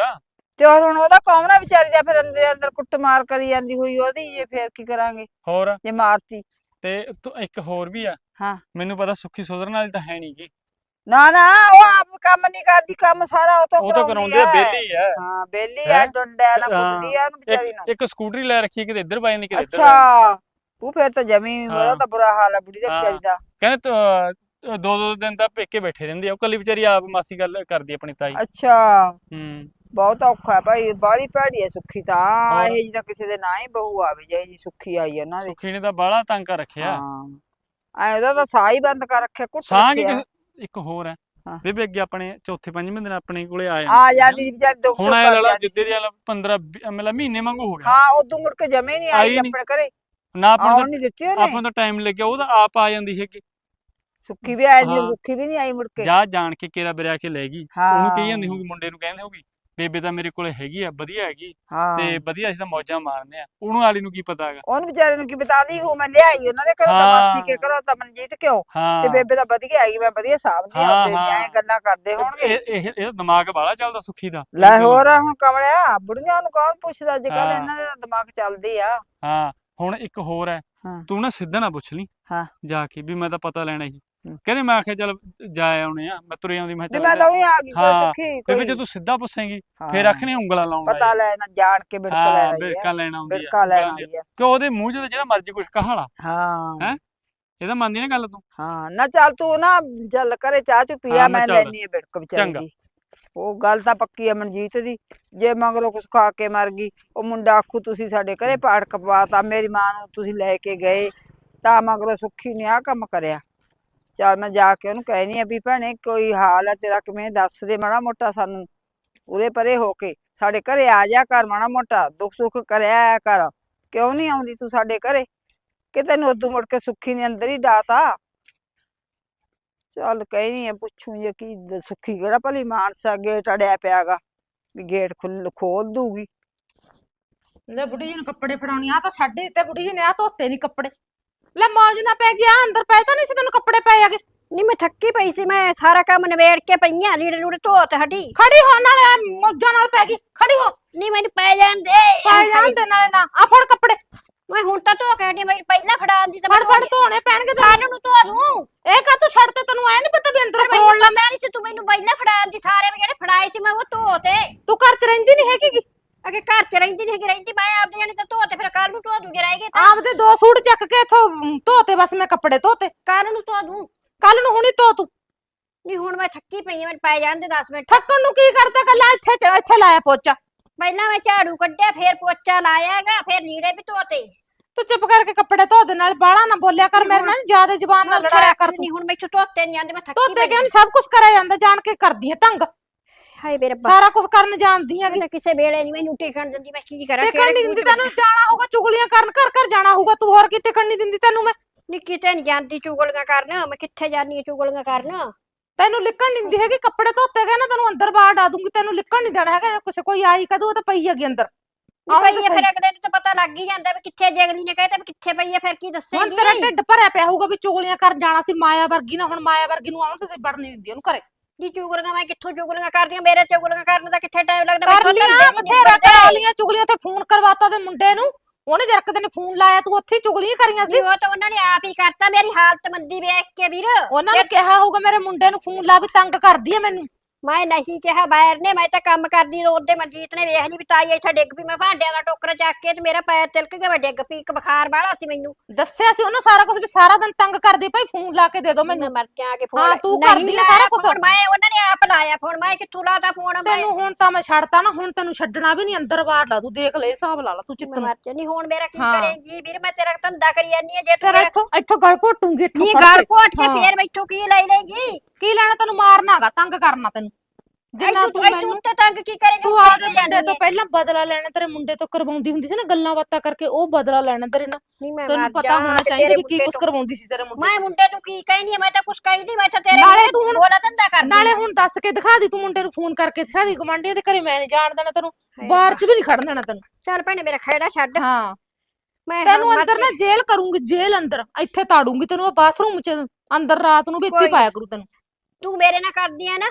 D: ਤੇ ਹੋਰ ਹੁਣ ਉਹਦਾ ਕੌਣ ਆ ਵਿਚਾਰੀ ਦਾ ਫਿਰ ਅੰਦਰ ਅੰਦਰ ਕੁੱਟਮਾਰ ਕਰੀ ਜਾਂਦੀ ਹੋਈ ਉਹਦੀ ਜੇ ਫੇਰ ਕੀ ਕਰਾਂਗੇ?
F: ਹੋਰ?
D: ਜੇ ਮਾਰਤੀ।
F: ਤੇ ਤੂੰ ਇੱਕ ਹੋਰ ਵੀ ਆ।
D: ਹਾਂ।
F: ਮੈਨੂੰ ਪਤਾ ਸੁੱਖੀ ਸੁਧਰਨ ਵਾਲੀ ਤਾਂ ਹੈ ਨਹੀਂ ਗੀ।
D: ਨਾ ਨਾ ਉਹ ਆਪ ਕੰਮ ਨਹੀਂ ਕਰਦੀ ਕੰਮ ਸਾਰਾ ਉਹ ਤੋਂ
F: ਉਹ ਤਾਂ ਕਰਾਉਂਦੀ ਆ ਬੇਲੀ ਆ
D: ਹਾਂ ਬੇਲੀ? ਆ ਡੰਡਾ ਨਾ ਕੁੱਟਦੀ ਆ ਉਹਨੂੰ ਵਿਚਾਰੀ ਨੂੰ।
F: ਇੱਕ ਸਕੂਟਰੀ ਲੈ ਰੱਖੀ ਕਿਤੇ ਇੱਧਰ ਪੈ ਜਾਂਦੀ ਕਿਤੇ ਇੱਧਰ।
D: ਅੱਛਾ ਉਹ ਫੇਰ ਤਾਂ ਜਮੀ ਉਹਦਾ। ਤਾਂ ਬੁਰਾ ਹਾਲ ਆ ਬੁੜੀ ਦਾ। ਵਿਚਾਰੀ ਦਾ।
F: ਕਹਿੰਦੇ ਦੋ ਦੋ ਦਿਨ ਤਾਂ ਪੇਕੇ ਬੈਠੇ ਰਹਿੰਦੀ ਆ। ਉਹ ਕੱਲੀ ਵਿਚਾਰੀ ਆਪ ਮਾਸੀ ਗੱਲ ਕਰਦੀ ਆਪਣੀ ਤਾਈ।
D: ਅੱਛਾ।
F: ਹੂੰ।
D: ਬਹੁਤ ਔਖਾ ਹੈ ਭਾਈ ਬਾੜੀ ਭੈੜੀ ਹੈ ਸੁੱਖੀ ਤਾਂ। ਇਹ ਜੀ ਤਾਂ ਕਿਸੇ ਦੇ ਨਾ ਹੀ ਬਹੂ ਆਵੇ ਜਿਹੇ ਜੀ ਸੁੱਖੀ ਆਈ ਹੈ ਉਹਨਾਂ ਦੇ।
F: ਸੁੱਖੀ ਨੇ ਤਾਂ ਬਾਹਲਾ ਤੰਗ ਕਰ ਰੱਖਿਆ।
D: ਹਾਂ। ਐ ਉਹਦਾ ਤਾਂ ਸਾਹ ਹੀ ਬੰਦ ਕਰ ਰੱਖਿਆ ਕੁੱਟ
F: ਕਿਸੇ- ਇੱਕ ਹੋਰ ਹੈ।
D: ਹਾਂ।
F: ਬੇਬੇ ਅੱਗੇ ਆਪਣੇ ਚੌਥੇ ਪੰਜਵੇਂ ਦਿਨ ਆਪਣੇ ਕੋਲੇ ਆ
D: ਆ ਜਾਂਦੀ ਵਿਚਾਰੀ ਦੁੱਖ
F: ਹੁਣ
D: ਕਰ
F: ਲੜਾ
D: ਜਾਂਦੀ
F: ਜਿੱਦੇ। ਦੀ 15 ਮਤਲਬ ਮਹੀਨੇ ਵਾਂਗੂ ਹੋ ਗਿਆ
D: ਹਾਂ ਉਦੋਂ ਮੁੜ ਕੇ ਜਮੇ ਨਹੀਂ
F: ਆਈ।
D: ਆਪਣੇ ਘਰੇ।
F: ਨਾ ਆਪਾਂ ਨੂੰ
D: ਨਹੀਂ ਦਿੱਤੀ
F: ਤਾਂ-
D: ਉਹਨੇ।
F: ਆਪਾਂ ਨੂੰ ਤਾਂ ਟਾਈਮ ਲੱਗਿਆ ਉਹ ਤਾਂ ਆਪ ਆ ਜਾਂਦੀ ਸੀ ਕਿ
D: ਸੁੱਖੀ ਵੀ ਆਈ ਸੀ
F: ਹਾਂ।
D: ਸੁੱਖੀ ਵੀ ਨਹੀਂ ਆਈ ਮੁੜ ਕੇ।
F: ਜਾ ਜਾਣ ਕੇ ਕੇਰਾ ਬਰਿਆ ਕੇ ਲੈ ਗਈ।
D: ਹਾਂ।
F: ਉਹਨੂੰ ਕਹੀ ਜਾਂਦੀ ਹੋਊਗੀ ਮੁੰਡੇ ਨੂੰ ਕਹਿੰਦੇ ਹੋਊਗੀ ਬੇਬੇ ਤਾਂ ਮੇਰੇ ਕੋਲੇ ਹੈਗੀ ਆ ਵਧੀਆ ਹੈਗੀ।
D: ਹਾਂ।
F: ਤੇ ਵਧੀਆ ਅਸੀਂ ਤਾਂ ਮੌਜਾਂ ਮਾਰਦੇ ਆ। ਉਹਨੂੰ ਵਾਲੀ ਨੂੰ ਕੀ ਪਤਾ ਹੈਗਾ
D: ਉਹਨੂੰ ਵਿਚਾਰੇ ਨੂੰ ਕੀ ਬਤਾਦੀ ਹੂੰ ਮੈਂ ਲਿਆਈ ਉਹਨਾਂ ਦੇ ਘਰੋਂ ਤਾਂ ਮਾਸੀ ਕੇ। ਘਰੋਂ ਤਾਂ ਮਨਜੀਤ ਕਿਉਂ?
F: ਹਾਂ।
D: ਤੇ ਬੇਬੇ ਤਾਂ ਵਧੀਆ ਆਈ ਮੈਂ ਵਧੀਆ ਸਾਂਭਦੀ
F: ਹਾਂ,
D: ਆਉਂਦੇ ਨਹੀਂ ਐ। ਗੱਲਾਂ ਕਰਦੇ ਹੋਣਗੇ।
F: ਇਹ ਇਹ ਦਿਮਾਗ ਬਾਹਲਾ ਚੱਲਦਾ ਸੁੱਖੀ ਦਾ।
D: ਲੈ ਹੋਰ ਹੁਣ ਕਮਲਿਆ ਬੁੜੀਆਂ ਨੂੰ ਕੌਣ ਪੁੱਛਦਾ? ਅੱਜ ਕੱਲ
F: ਹਾਂ।
D: ਇਹਨਾਂ ਦੇ ਤਾਂ ਦਿਮਾਗ ਚੱਲਦੇ ਆ।
F: ਹਾਂ ਹੁਣ ਇੱਕ ਹੋਰ ਹੈ।
D: ਹਾਂ।
F: ਤੂੰ ਨਾ ਸਿੱਧਾ ਨਾ ਪੁੱਛ ਲਈ।
D: ਹਾਂ।
F: ਜਾ ਕੇ ਵੀ ਮੈਂ ਤਾਂ ਪਤਾ ਲੈਣਾ ਸੀ। ਕਹਿੰਦੇ ਮੈਂ ਆਖਿਆ ਚੱਲ ਜਾ ਆਉਣੇ ਆ ਮੈਂ ਤੁਰੇ ਆਉਂਦੀ ਮੈਂ ਕਿਹਾ
D: ਮੈਂ ਤਾਂ ਉਹੀ ਆ ਗਈ ਕੋਈ ਸੁੱਖੀ ਕੋਈ
F: ਜੇ ਤੂੰ ਸਿੱਧਾ ਪੁੱਛੇਂਗੀ ਫਿਰ। ਆਖਣੇ ਉਂਗਲਾਂ ਲਾਉਣ
D: ਪਤਾ ਲੈਣਾ ਜਾਣ ਕੇ ਬਿੜਕ
F: ਹਾਂ
D: ਲੈਣਾ ਹੀ
F: ਬਿਰਕਾ ਲੈਣਾ ਆਉਂਦੀ ਆ
D: ਬਿੜਕਾ ਲੈਣਾ
F: ਉਂਗਲਾਂ
D: ਹੀ ਆ।
F: ਕਿ ਉਹਦੇ ਮੂੰਹ 'ਚ ਤਾਂ ਜਿਹੜਾ ਮਰਜ਼ੀ ਕੁਝ ਕਹਾਲਾ
D: ਹਾਂ।
F: ਹੈਂ? ਇਹਦਾ ਮੰਨਦੀ ਨਾ ਗੱਲ ਤੂੰ।
D: ਹਾਂ ਨਾ ਚੱਲ ਤੂੰ ਨਾ ਜਲ ਕਰੇ ਚਾਹ ਚੁ ਪੀਆ
F: ਮੈਂ।
D: ਲੈਣੀ ਆ ਬਿੜਕ ਵਿਚਾਰੀ। ਦੀ। ਉਹ ਗੱਲ ਤਾਂ ਪੱਕੀ ਆ ਮਨਜੀਤ ਦੀ। ਜੇ ਮਗਰੋਂ ਕੁਛ ਖਾ ਕੇ ਮਰ ਗਈ ਉਹ ਮੁੰਡਾ ਆਖੂ ਤੁਸੀਂ ਸਾਡੇ ਘਰੇ ਪਾੜ ਕਪਵਾਤਾ ਮੇਰੀ ਮਾਂ ਨੂੰ ਤੁਸੀਂ ਲੈ ਕੇ ਗਏ। ਤਾਂ ਮਗਰੋਂ ਸੁੱਖੀ ਨੇ ਆ ਕੰਮ ਕਰਿਆ। ਚੱਲ ਮੈਂ ਜਾ ਕੇ ਉਹਨੂੰ ਕਹਿਣੀ ਆ ਵੀ ਭੈਣੇ ਕੋਈ ਹਾਲ ਹੈ ਤੇਰਾ ਕਿਵੇਂ ਦੱਸ ਦੇ ਮਾੜਾ ਮੋਟਾ ਸਾਨੂੰ। ਉਹਦੇ ਪਰੇ ਹੋ ਕੇ ਸਾਡੇ ਘਰੇ ਆ ਜਾ ਕਰ ਮਾੜਾ ਮੋਟਾ, ਦੁੱਖ ਸੁੱਖ ਕਰਿਆ ਕਰ। ਕਿਉਂ ਨਹੀਂ ਆਉਂਦੀ ਤੂੰ ਸਾਡੇ ਘਰੇ? ਕਿ ਤੈਨੂੰ ਉਦੋਂ ਮੁੜ ਕੇ ਸੁੱਖੀ ਨੇ ਅੰਦਰ ਹੀ ਡਾਤਾ? ਚੱਲ ਕਹਿਣੀ ਆ ਪੁੱਛੂ ਜੇ ਕੀ ਦ- ਸੁੱਖੀ ਕਿਹੜਾ ਭਲੀ ਮਾਨਸਾ ਗੇਟ ਅੜਿਆ ਪਿਆਗਾ, ਵੀ ਗੇਟ ਖੁੱਲ, ਖੋਲ ਦੂਗੀ
E: ਲੈ ਬੁੱਢੀ ਜੀ ਨੂੰ ਕੱਪੜੇ ਫੜਾਉਣੀ ਆ ਤਾਂ ਸਾਡੇ ਤੇ ਬੁੱਢੀ ਜੀ ਨੇ ਆ ਧੋਤੇ ਨਹੀਂ ਕੱਪੜੇ। ਲੈ ਮੌਜ ਨਾ ਪੈ ਗਿਆ ਅੰਦਰ ਪੈ ਤਾਂ ਨਹੀਂ ਸੀ ਤੈਨੂੰ ਕੱਪੜੇ ਪਏ ਆਗੇ
B: ਨਹੀਂ ਮੈਂ ਥੱਕੀ ਪਈ ਸੀ ਮੈਂ ਸਾਰਾ ਕੰਮ ਨਵੇੜ ਕੇ ਪਈਆਂ ਲੀੜੇ ਲੂੜੇ ਧੋ ਤੇ ਹਟੀ।
E: ਖੜੀ ਹੋਣ ਨਾਲ ਐਂ ਮੌਜਾਂ ਨਾਲ ਪੈ ਗਈ ਖੜੀ ਹੋ।
B: ਨਹੀਂ ਮੈਨੂੰ ਪੈ ਜਾਣ ਦੇ।
E: ਪੈ ਜਾਣ ਦੇ ਨਾਲੇ ਨਾ ਆ ਫੜ ਕੱਪੜੇ।
B: ਮੈਂ ਹੁਣ ਤਾਂ ਧੋ ਕੇ ਹਟੀ ਮੈਂ ਪਹਿਲਾਂ ਫੜਾ ਦੀ ਤਾਂ
E: ਫੜ ਫੜ ਧੋਣੇ ਪੈਣਗੇ ਤੇ
B: ਕੱਲ ਨੂੰ ਧੋ ਦੂੰ।
E: ਇਹ ਕਾ ਤੂੰ ਛੱਡ ਤੇ ਤੈਨੂੰ ਐ ਨਹੀਂ ਪਤਾ ਵੀ ਅੰਦਰ ਫੋੜ ਲਾ
B: ਪਤਾ ਨਹੀਂ ਸੀ ਤੂੰ ਮੈਨੂੰ ਪਹਿਲਾਂ ਫੜਾ ਦੀ ਸਾਰੇ ਜਿਹੜੇ ਫੜਾਏ ਸੀ ਮੈਂ ਉਹ ਧੋ ਤੇ।
E: ਤੂੰ ਘਰ ਚ ਰਹਿੰਦੀ ਨਹੀਂ ਹੈਗੀ।
B: ਅਗੇ ਘਰ ਚ ਰਹਿੰਦੀ ਨਹੀਂ ਹੈਗੀ ਰਹਿੰਦੀ ਮੈਂ ਆਪਦੇ ਜਾਣੇ ਤਾਂ ਧੋ ਤੇ ਫਿਰ ਕੱਲ ਨੂੰ ਧੋ ਦੂੰ ਜੇ ਰਹਿ ਗਏ ਤਾਂ।
E: ਆਪਦੇ ਦੋ ਸੂਟ ਚੱਕ ਕੇ ਇਥੋਂ ਧੋਤੇ ਬਸ ਮੈਂ ਕੱਪੜੇ ਧੋਤੇ
B: ਕੱਲ ਨੂੰ ਧੋ ਦੂੰ।
E: ਕੱਲ ਨੂੰ ਹੁਣੀ ਧੋ ਤੂੰ।
B: ਨਹੀਂ ਹੁਣ ਮੈਂ ਥੱਕੀ ਪਈ ਆ ਮੈਨੂੰ ਪੈ ਜਾਣ ਦੇ 10 ਮਿੰਟ।
E: ਥੱਕਣ ਨੂੰ ਕੀ ਕਰਦਾ ਕੱਲਾ? ਇੱਥੇ ਚ- ਇੱਥੇ ਲਾਇਆ ਪੋਚਾ।
B: ਪਹਿਲਾਂ ਮੈਂ ਝਾੜੂ ਕੱਢਿਆ ਫਿਰ ਪੋਚਾ ਲਾਇਆਗਾ ਫਿਰ ਲੀੜੇ ਵੀ ਧੋਤੇ।
E: ਤੂੰ ਚੁੱਪ ਕਰਕੇ ਕੱਪੜੇ ਧੋ ਦੇ ਨਾਲ ਬਾਹਲਾ ਨਾ ਬੋਲਿਆ ਕਰ ਮੇਰੇ ਨਾਲ ਜ਼ਿਆਦਾ ਜ਼ਬਾਨ ਨਾਲ ਲੜਾਇਆ ਕਰ ਤੂੰ।
B: ਨਹੀਂ ਹੁਣ ਮੈਥੋਂ ਧੋਤੇ ਨਹੀਂ ਜਾਂਦੇ ਮੈਂ ਥੱਕੀ
E: ਧੋਤੇ
B: ਪਈ
E: ਕਿਉਂ? ਨੀ? ਸਭ ਕੁਝ ਕਰਿਆ ਜਾਂਦਾ ਜਾਣ ਕੇ ਕਰਦੀ ਹੈ ਢੰਗ।
B: ਹਾਏ ਮੇਰੇ ਰੱਬਾ
E: ਸਾਰਾ ਕੁਝ ਕਰਨ ਜਾਣਦੀ ਹੈਗੀ।
B: ਮੈਂ ਕਿਸੇ ਵੇਲੇ ਨਹੀਂ ਮੈਨੂੰ ਟਿਕਣ ਦਿੰਦੀ ਮੈਂ ਕੀ ਕਰਾਂ
E: ਟਿਕਣ ਨਹੀਂ ਦਿੰਦੀ ਤੈਨੂੰ ਜਾਣਾ ਹੋਊਗਾ ਚੁਗਲੀਆਂ ਕਰਨ ਘਰ ਘਰ ਜਾਣਾ ਹੋਊਗਾ ਤੂੰ ਹੋਰ ਕੀ ਟਿਕਣ ਨਹੀਂ ਦਿੰਦੀ ਤੈਨੂੰ ਮੈਂ?
B: ਨਹੀਂ ਕਿਤੇ ਨਹੀਂ ਜਾਂਦੀ ਚੁਗਲੀਆਂ ਕਰਨ ਮੈਂ ਕਿੱਥੇ ਜਾਨੀ ਆ ਚੁਗਲੀਆਂ ਕਰਨ?
E: ਤੈਨੂੰ ਲਿਕਣ ਨਹੀਂ ਦਿੰਦੀ ਹੈਗੀ ਕੱਪੜੇ ਧੋਤੇ ਗਏ ਨਾ ਤੈਨੂੰ ਅੰਦਰ ਬਾਹਰ ਡਾ ਦੂੰਗੀ ਤੈਨੂੰ ਲਿਕਣ ਨਹੀਂ ਦੇਣਾ ਹੈਗਾ ਕਿਸੇ ਕੋਈ ਆਈ ਕਦੋਂ ਤਾਂ ਪਈ ਹੈਗੀ ਅੰਦਰ। ਆਉਣ
B: ਪਈ
E: ਤਾਂ
B: ਆ ਫਿਰ। ਅਗਲੇ ਨੂੰ ਤਾਂ ਪਤਾ ਲੱਗ ਹੀ ਜਾਂਦਾ ਵੀ ਕਿੱਥੇ ਜੇ ਅਗਲੀ ਨੇ ਕਹਿਤਾ ਵੀ ਕਿੱਥੇ ਪਈ ਆ ਫਿਰ ਕੀ
E: ਹੁਣ
B: ਦੱਸੇਂਗੀ
E: ਤੇਰਾ ਢਿੱਡ ਭਰਿਆ ਪਿਆ ਹੋਊਗਾ ਵੀ ਚੁਗਲੀਆਂ ਕਰਨ ਜਾਣਾ ਸੀ ਮਾਇਆ ਵਰਗੀ ਨਾ ਹੁਣ ਮਾਇਆ ਵਰਗੀ ਨੂੰ ਆਉਣ ਤੇ ਵੜ ਨਹੀਂ ਦਿੰਦੀ ਉਹਨੂੰ ਘਰੇ।
B: ਜੀ ਚੁਗਲੀਆਂ ਮੈਂ ਕਿੱਥੋਂ ਚੁਗਲੀਆਂ ਕਰਦੀ ਆ ਮੇਰੇ ਚੁਗਲੀਆਂ ਕਰਨ ਦਾ ਕਿੱਥੇ ਟਾਈਮ ਲੱਗਦਾ?
E: ਕਰ ਲੀਆਂ ਬਥੇਰਾ। ਕਰਾ ਲੀਆਂ ਚੁਗਲੀਆਂ ਤੇ ਫੋਨ ਕਰਵਾਤਾ ਤੇ ਮੁੰਡੇ ਨੂੰ। ਉਹਨੇ ਜਰਕ ਤੈਨੂੰ ਫੋਨ ਲਾਇਆ ਤੂੰ ਉੱਥੇ ਚੁਗਲੀਆਂ ਕਰੀਆਂ ਸੀ।
B: ਉਹ ਤਾਂ ਉਹਨਾਂ ਨੇ ਆਪ ਹੀ ਕਰਤਾ ਮੇਰੀ ਹਾਲਤ ਮੰਦੀ ਵੇਖ ਕੇ ਵੀਰ।
E: ਉਹਨਾਂ ਨੇ ਕਿਹਾ ਹੋਊਗਾ ਮੇਰੇ ਮੁੰਡੇ ਨੂੰ ਫੋਨ ਲਾ ਵੀ ਤੰਗ ਕਰਦੀ ਆ ਮੈਨੂੰ।
B: ਮੈਂ ਨਹੀਂ ਕਿਹਾ ਬਾਹਰ ਨੇ ਮੈਂ ਤਾਂ ਕੰਮ ਕਰਦੀ ਰੋਡ ਦੇ ਮਨਜੀਤ ਨੇ ਵੇਖ ਲਈ ਵੀ ਤਾਈ ਇੱਥੇ ਡਿੱਗ ਪਈ ਮੈਂ ਭਾਂਡਿਆਂ ਦਾ ਟੋਕਰਾ ਚੱਕ ਕੇ ਤੇ ਮੇਰਾ ਪੈਰ ਤਿਲਕ ਗਿਆ ਮੈਂ ਡਿੱਗ ਪਈ ਇੱਕ ਬੁਖਾਰ ਵਾਲਾ ਸੀ ਮੈਨੂੰ
E: ਦੱਸਿਆ ਸੀ ਉਹਨੂੰ ਸਾਰਾ ਕੁਝ ਵੀ ਸਾਰਾ ਦਿਨ ਤੰਗ ਕਰਦੀ ਭਾਈ ਫੋਨ ਲਾ ਕੇ ਦੇ ਦੋ ਮੈਨੂੰ
B: ਮਰ ਕੇ
E: ਹਾਂ,
B: ਫੋਨ
E: ਤੂੰ
B: ਨਹੀਂ
E: ਕਰਦੀ ਆ ਸਾਰਾ।
B: ਫੋਨ, ਮੈਂ ਉਹਨਾਂ ਨੇ ਆਪ ਲਾਇਆ ਫੋਨ ਮੈਂ ਕਿੱਥੋਂ ਲਾਤਾ ਫੋਨ ਮੈਂ
E: ਤੈਨੂੰ ਹੁਣ ਤਾਂ ਮੈਂ ਛੱਡਤਾ ਨਾ ਹੁਣ ਤੈਨੂੰ ਛੱਡਣਾ ਵੀ ਨਹੀਂ ਅੰਦਰ ਬਾਹਰ ਲਾ ਤੂੰ ਦੇਖ ਲੈ ਹਿਸਾਬ ਲਾ ਲਾ ਤੂੰ ਚਿੱਤ
B: ਮਰ ਜਾਨੀ ਹੁਣ ਮੇਰਾ ਕੀ
E: ਹਾਂ।
B: ਕਰੇਂਗੀ ਵੀਰ ਮੈਂ ਤੇਰਾ ਧੰਦਾ ਕਰੀ ਜਾਨੀ ਆ ਜੇ ਤੂੰ
E: ਤੇਰਾ ਇੱਥੋਂ ਇੱਥੋਂ ਗਲ ਘੋਟੂਗੀ ਇੱਥੋਂ
B: ਨਹੀਂ ਗਾਲ
E: ਕੇ।
B: ਘੋਟ ਕੇ
E: ਹਾਂ।
B: ਫੇਰ ਮੈਥੋਂ ਕੀ ਲੈ ਲੇਗੀ
E: ਕੀ ਲੈਣਾ ਤੈਨੂੰ ਮਾਰਨਾਗਾ ਤੰਗ ਕਰਨਾ ਤੈਨੂੰ ਜਿੰਨਾ ਤੂੰ ਮੈਨੂੰ
B: ਉੱਤੇ ਤੰਗ ਕੀ ਕਰੇਗੀ?
E: ਤੂੰ ਆਪਦੇ ਮੁੰਡੇ ਤੋਂ ਪਹਿਲਾਂ ਬਦਲਾ ਲੈਣਾ ਤੇਰੇ ਮੁੰਡੇ ਤੋਂ ਕਰਵਾਉਂਦੀ ਹੁੰਦੀ ਸੀ ਨਾ ਗੱਲਾਂ ਬਾਤਾਂ ਕਰਕੇ ਉਹ ਬਦਲਾ ਲੈਣਾ ਤੇਰੇ ਨਾਲ। ਤੈਨੂੰ ਪਤਾ ਹੋਣਾ
B: ਤੇ
E: ਚਾਹੀਦਾ ਵੀ ਕੀ ਕੁਝ
B: ਤੋਂ-
E: ਕਰਵਾਉਂਦੀ ਸੀ ਤੇਰੇ ਮੁੰਡੇ
B: ਮੈਂ ਮੁੰਡੇ ਨੂੰ ਕੀ ਕਹਿੰਦੀ ਆ, ਮੈਂ ਤਾਂ ਕੁਛ ਕਹੀ ਨਹੀਂ ਮੈਂ ਤਾਂ ਤੇਰੇ
E: ਨਾਲੇ ਤੂੰ ਹੁਣ-
B: ਬੋਲਾ ਧੰਦਾ ਕਰਦੀ
E: ਨਾਲੇ। ਹੁਣ ਦੱਸ ਕੇ ਦਿਖਾ ਦੀ ਤੂੰ ਮੁੰਡੇ ਨੂੰ ਫੋਨ ਕਰਕੇ ਦਿਖਾ ਦੀ ਗਵਾਂਢੀਆਂ ਦੇ ਘਰੇ ਮੈਂ ਨਹੀਂ ਜਾਣ ਦੇਣਾ ਤੈਨੂੰ। ਬਾਹਰ 'ਚ ਵੀ ਨਹੀਂ ਖੜਨ ਦੇਣਾ ਤੈਨੂੰ।
B: ਚੱਲ ਭੈਣੇ ਮੇਰਾ ਖੈੜਾ ਛੱਡ।
E: ਹਾਂ।
B: ਮੈਂ
E: ਤੈਨੂੰ ਅੰਦਰ ਨਾ ਜੇਲ੍ਹ ਕਰੂੰਗੀ ਜੇਲ੍ਹ ਅੰਦਰ। ਇੱਥੇ ਤਾੜੂੰਗੀ ਤੈਨੂੰ ਬਾਥਰੂਮ 'ਚ ਅੰਦਰ ਰਾਤ ਨੂੰ ਵੀ ਇੱਥੇ ਪਾਇਆ ਕਰੂ ਤੈਨੂੰ।
B: ਤੂੰ ਮੇਰੇ ਨਾਲ ਕਰਦੀ ਆ ਨਾ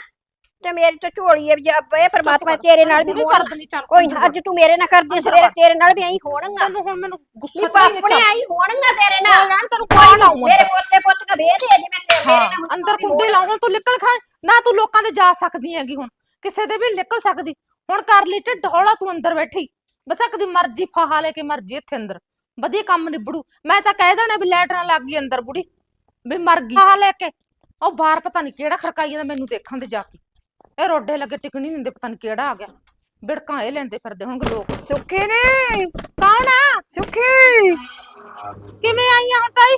B: ਤੇ ਮੇਰੀ ਤਾਂ ਝੋਲੀ ਹੈ ਜੱਬ ਇਹ ਪਰਮਾਤਮਾ ਤੇਰੇ ਨਾਲ ਵੀ ਹੋਣ।
E: ਕਰ ਦਿੰਦੀ ਚੱਲ
B: ਕੋਈ ਨਾ, ਅੱਜ ਤੂੰ ਮੇਰੇ ਨਾਲ ਕਰਦੀ ਸਵੇਰੇ ਤੇਰੇ ਨਾਲ ਵੀ ਐਂ ਹੋਣਗਾ।
E: ਤੈਨੂੰ ਹੁਣ ਮੈਨੂੰ ਗੁੱਸਾ ਤਾਂ ਨਹੀਂ
B: ਆਈ ਹੋਣਗਾ ਤੇਰੇ ਨਾਲ।
E: ਲੈਣ ਤੈਨੂੰ ਕੌਣ ਆਉਂ
B: ਮੇਰੇ ਪੋਤੇ ਪੁੱਤ ਕਾ ਵੇਖ ਦੇ ਜਿਵੇਂ ਤੇ ਮੇਰੇ ਨਾਲ
E: ਅੰਦਰ ਕੁੰਡੇ ਲਾਉਣ ਤੂੰ ਨਿਕਲ ਖਾ ਨਾ ਤੂੰ ਲੋਕਾਂ ਦੇ ਜਾ ਸਕਦੀ ਹੈਗੀ ਹੁਣ। ਕਿਸੇ ਦੇ ਵੀ ਨਿਕਲ ਸਕਦੀ। ਹੁਣ ਕਰ ਲਈ ਢਿੱਡ ਹੌਲਾ ਤੂੰ ਅੰਦਰ ਬੈਠੀ। ਬਸ ਕਦੀ ਮਰਜ਼ੀ ਫਾਹਾ ਲੈ ਕੇ ਮਰਜ਼ੀ ਇੱਥੇ ਅੰਦਰ। ਵਧੀਆ ਕੰਮ ਨਿਬੜੂ। ਮੈਂ ਤਾਂ ਕਹਿ ਦੇਣਾ ਵੀ ਲੈਟਰਾਂ ਲੱਗ ਗਈ ਅੰਦਰ ਬੁੜੀ। ਵੀ ਮਰ ਗਈ। ਫਾਹਾ ਲੈ ਕੇ। ਉਹ ਬਾਹਰ ਪਤਾ ਨਹੀਂ ਕਿਹੜਾ ਖੜਕਾਈ ਜਾਂਦਾ ਮੈਨੂੰ ਦੇਖਣ ਦੇ ਜਾ ਕੇ। ਇਹ ਰੋਡੇ ਲੱਗੇ ਟਿਕਣੀ ਨਹੀਂ ਦਿੰਦੇ ਪਤਾ ਨਹੀਂ ਕਿਹੜਾ ਆ ਗਿਆ। ਬਿੜਕਾਂ ਇਹ ਲੈਂਦੇ ਫਿਰਦੇ ਹੋਣਗੇ ਲੋਕ।
D: ਸੁੱਖੀ ਨੀ
E: ਕੌਣ ਆ?
D: ਸੁੱਖੀ।
E: ਕਿਵੇਂ ਆਈਆਂ ਹੁਣ ਤਾਈ?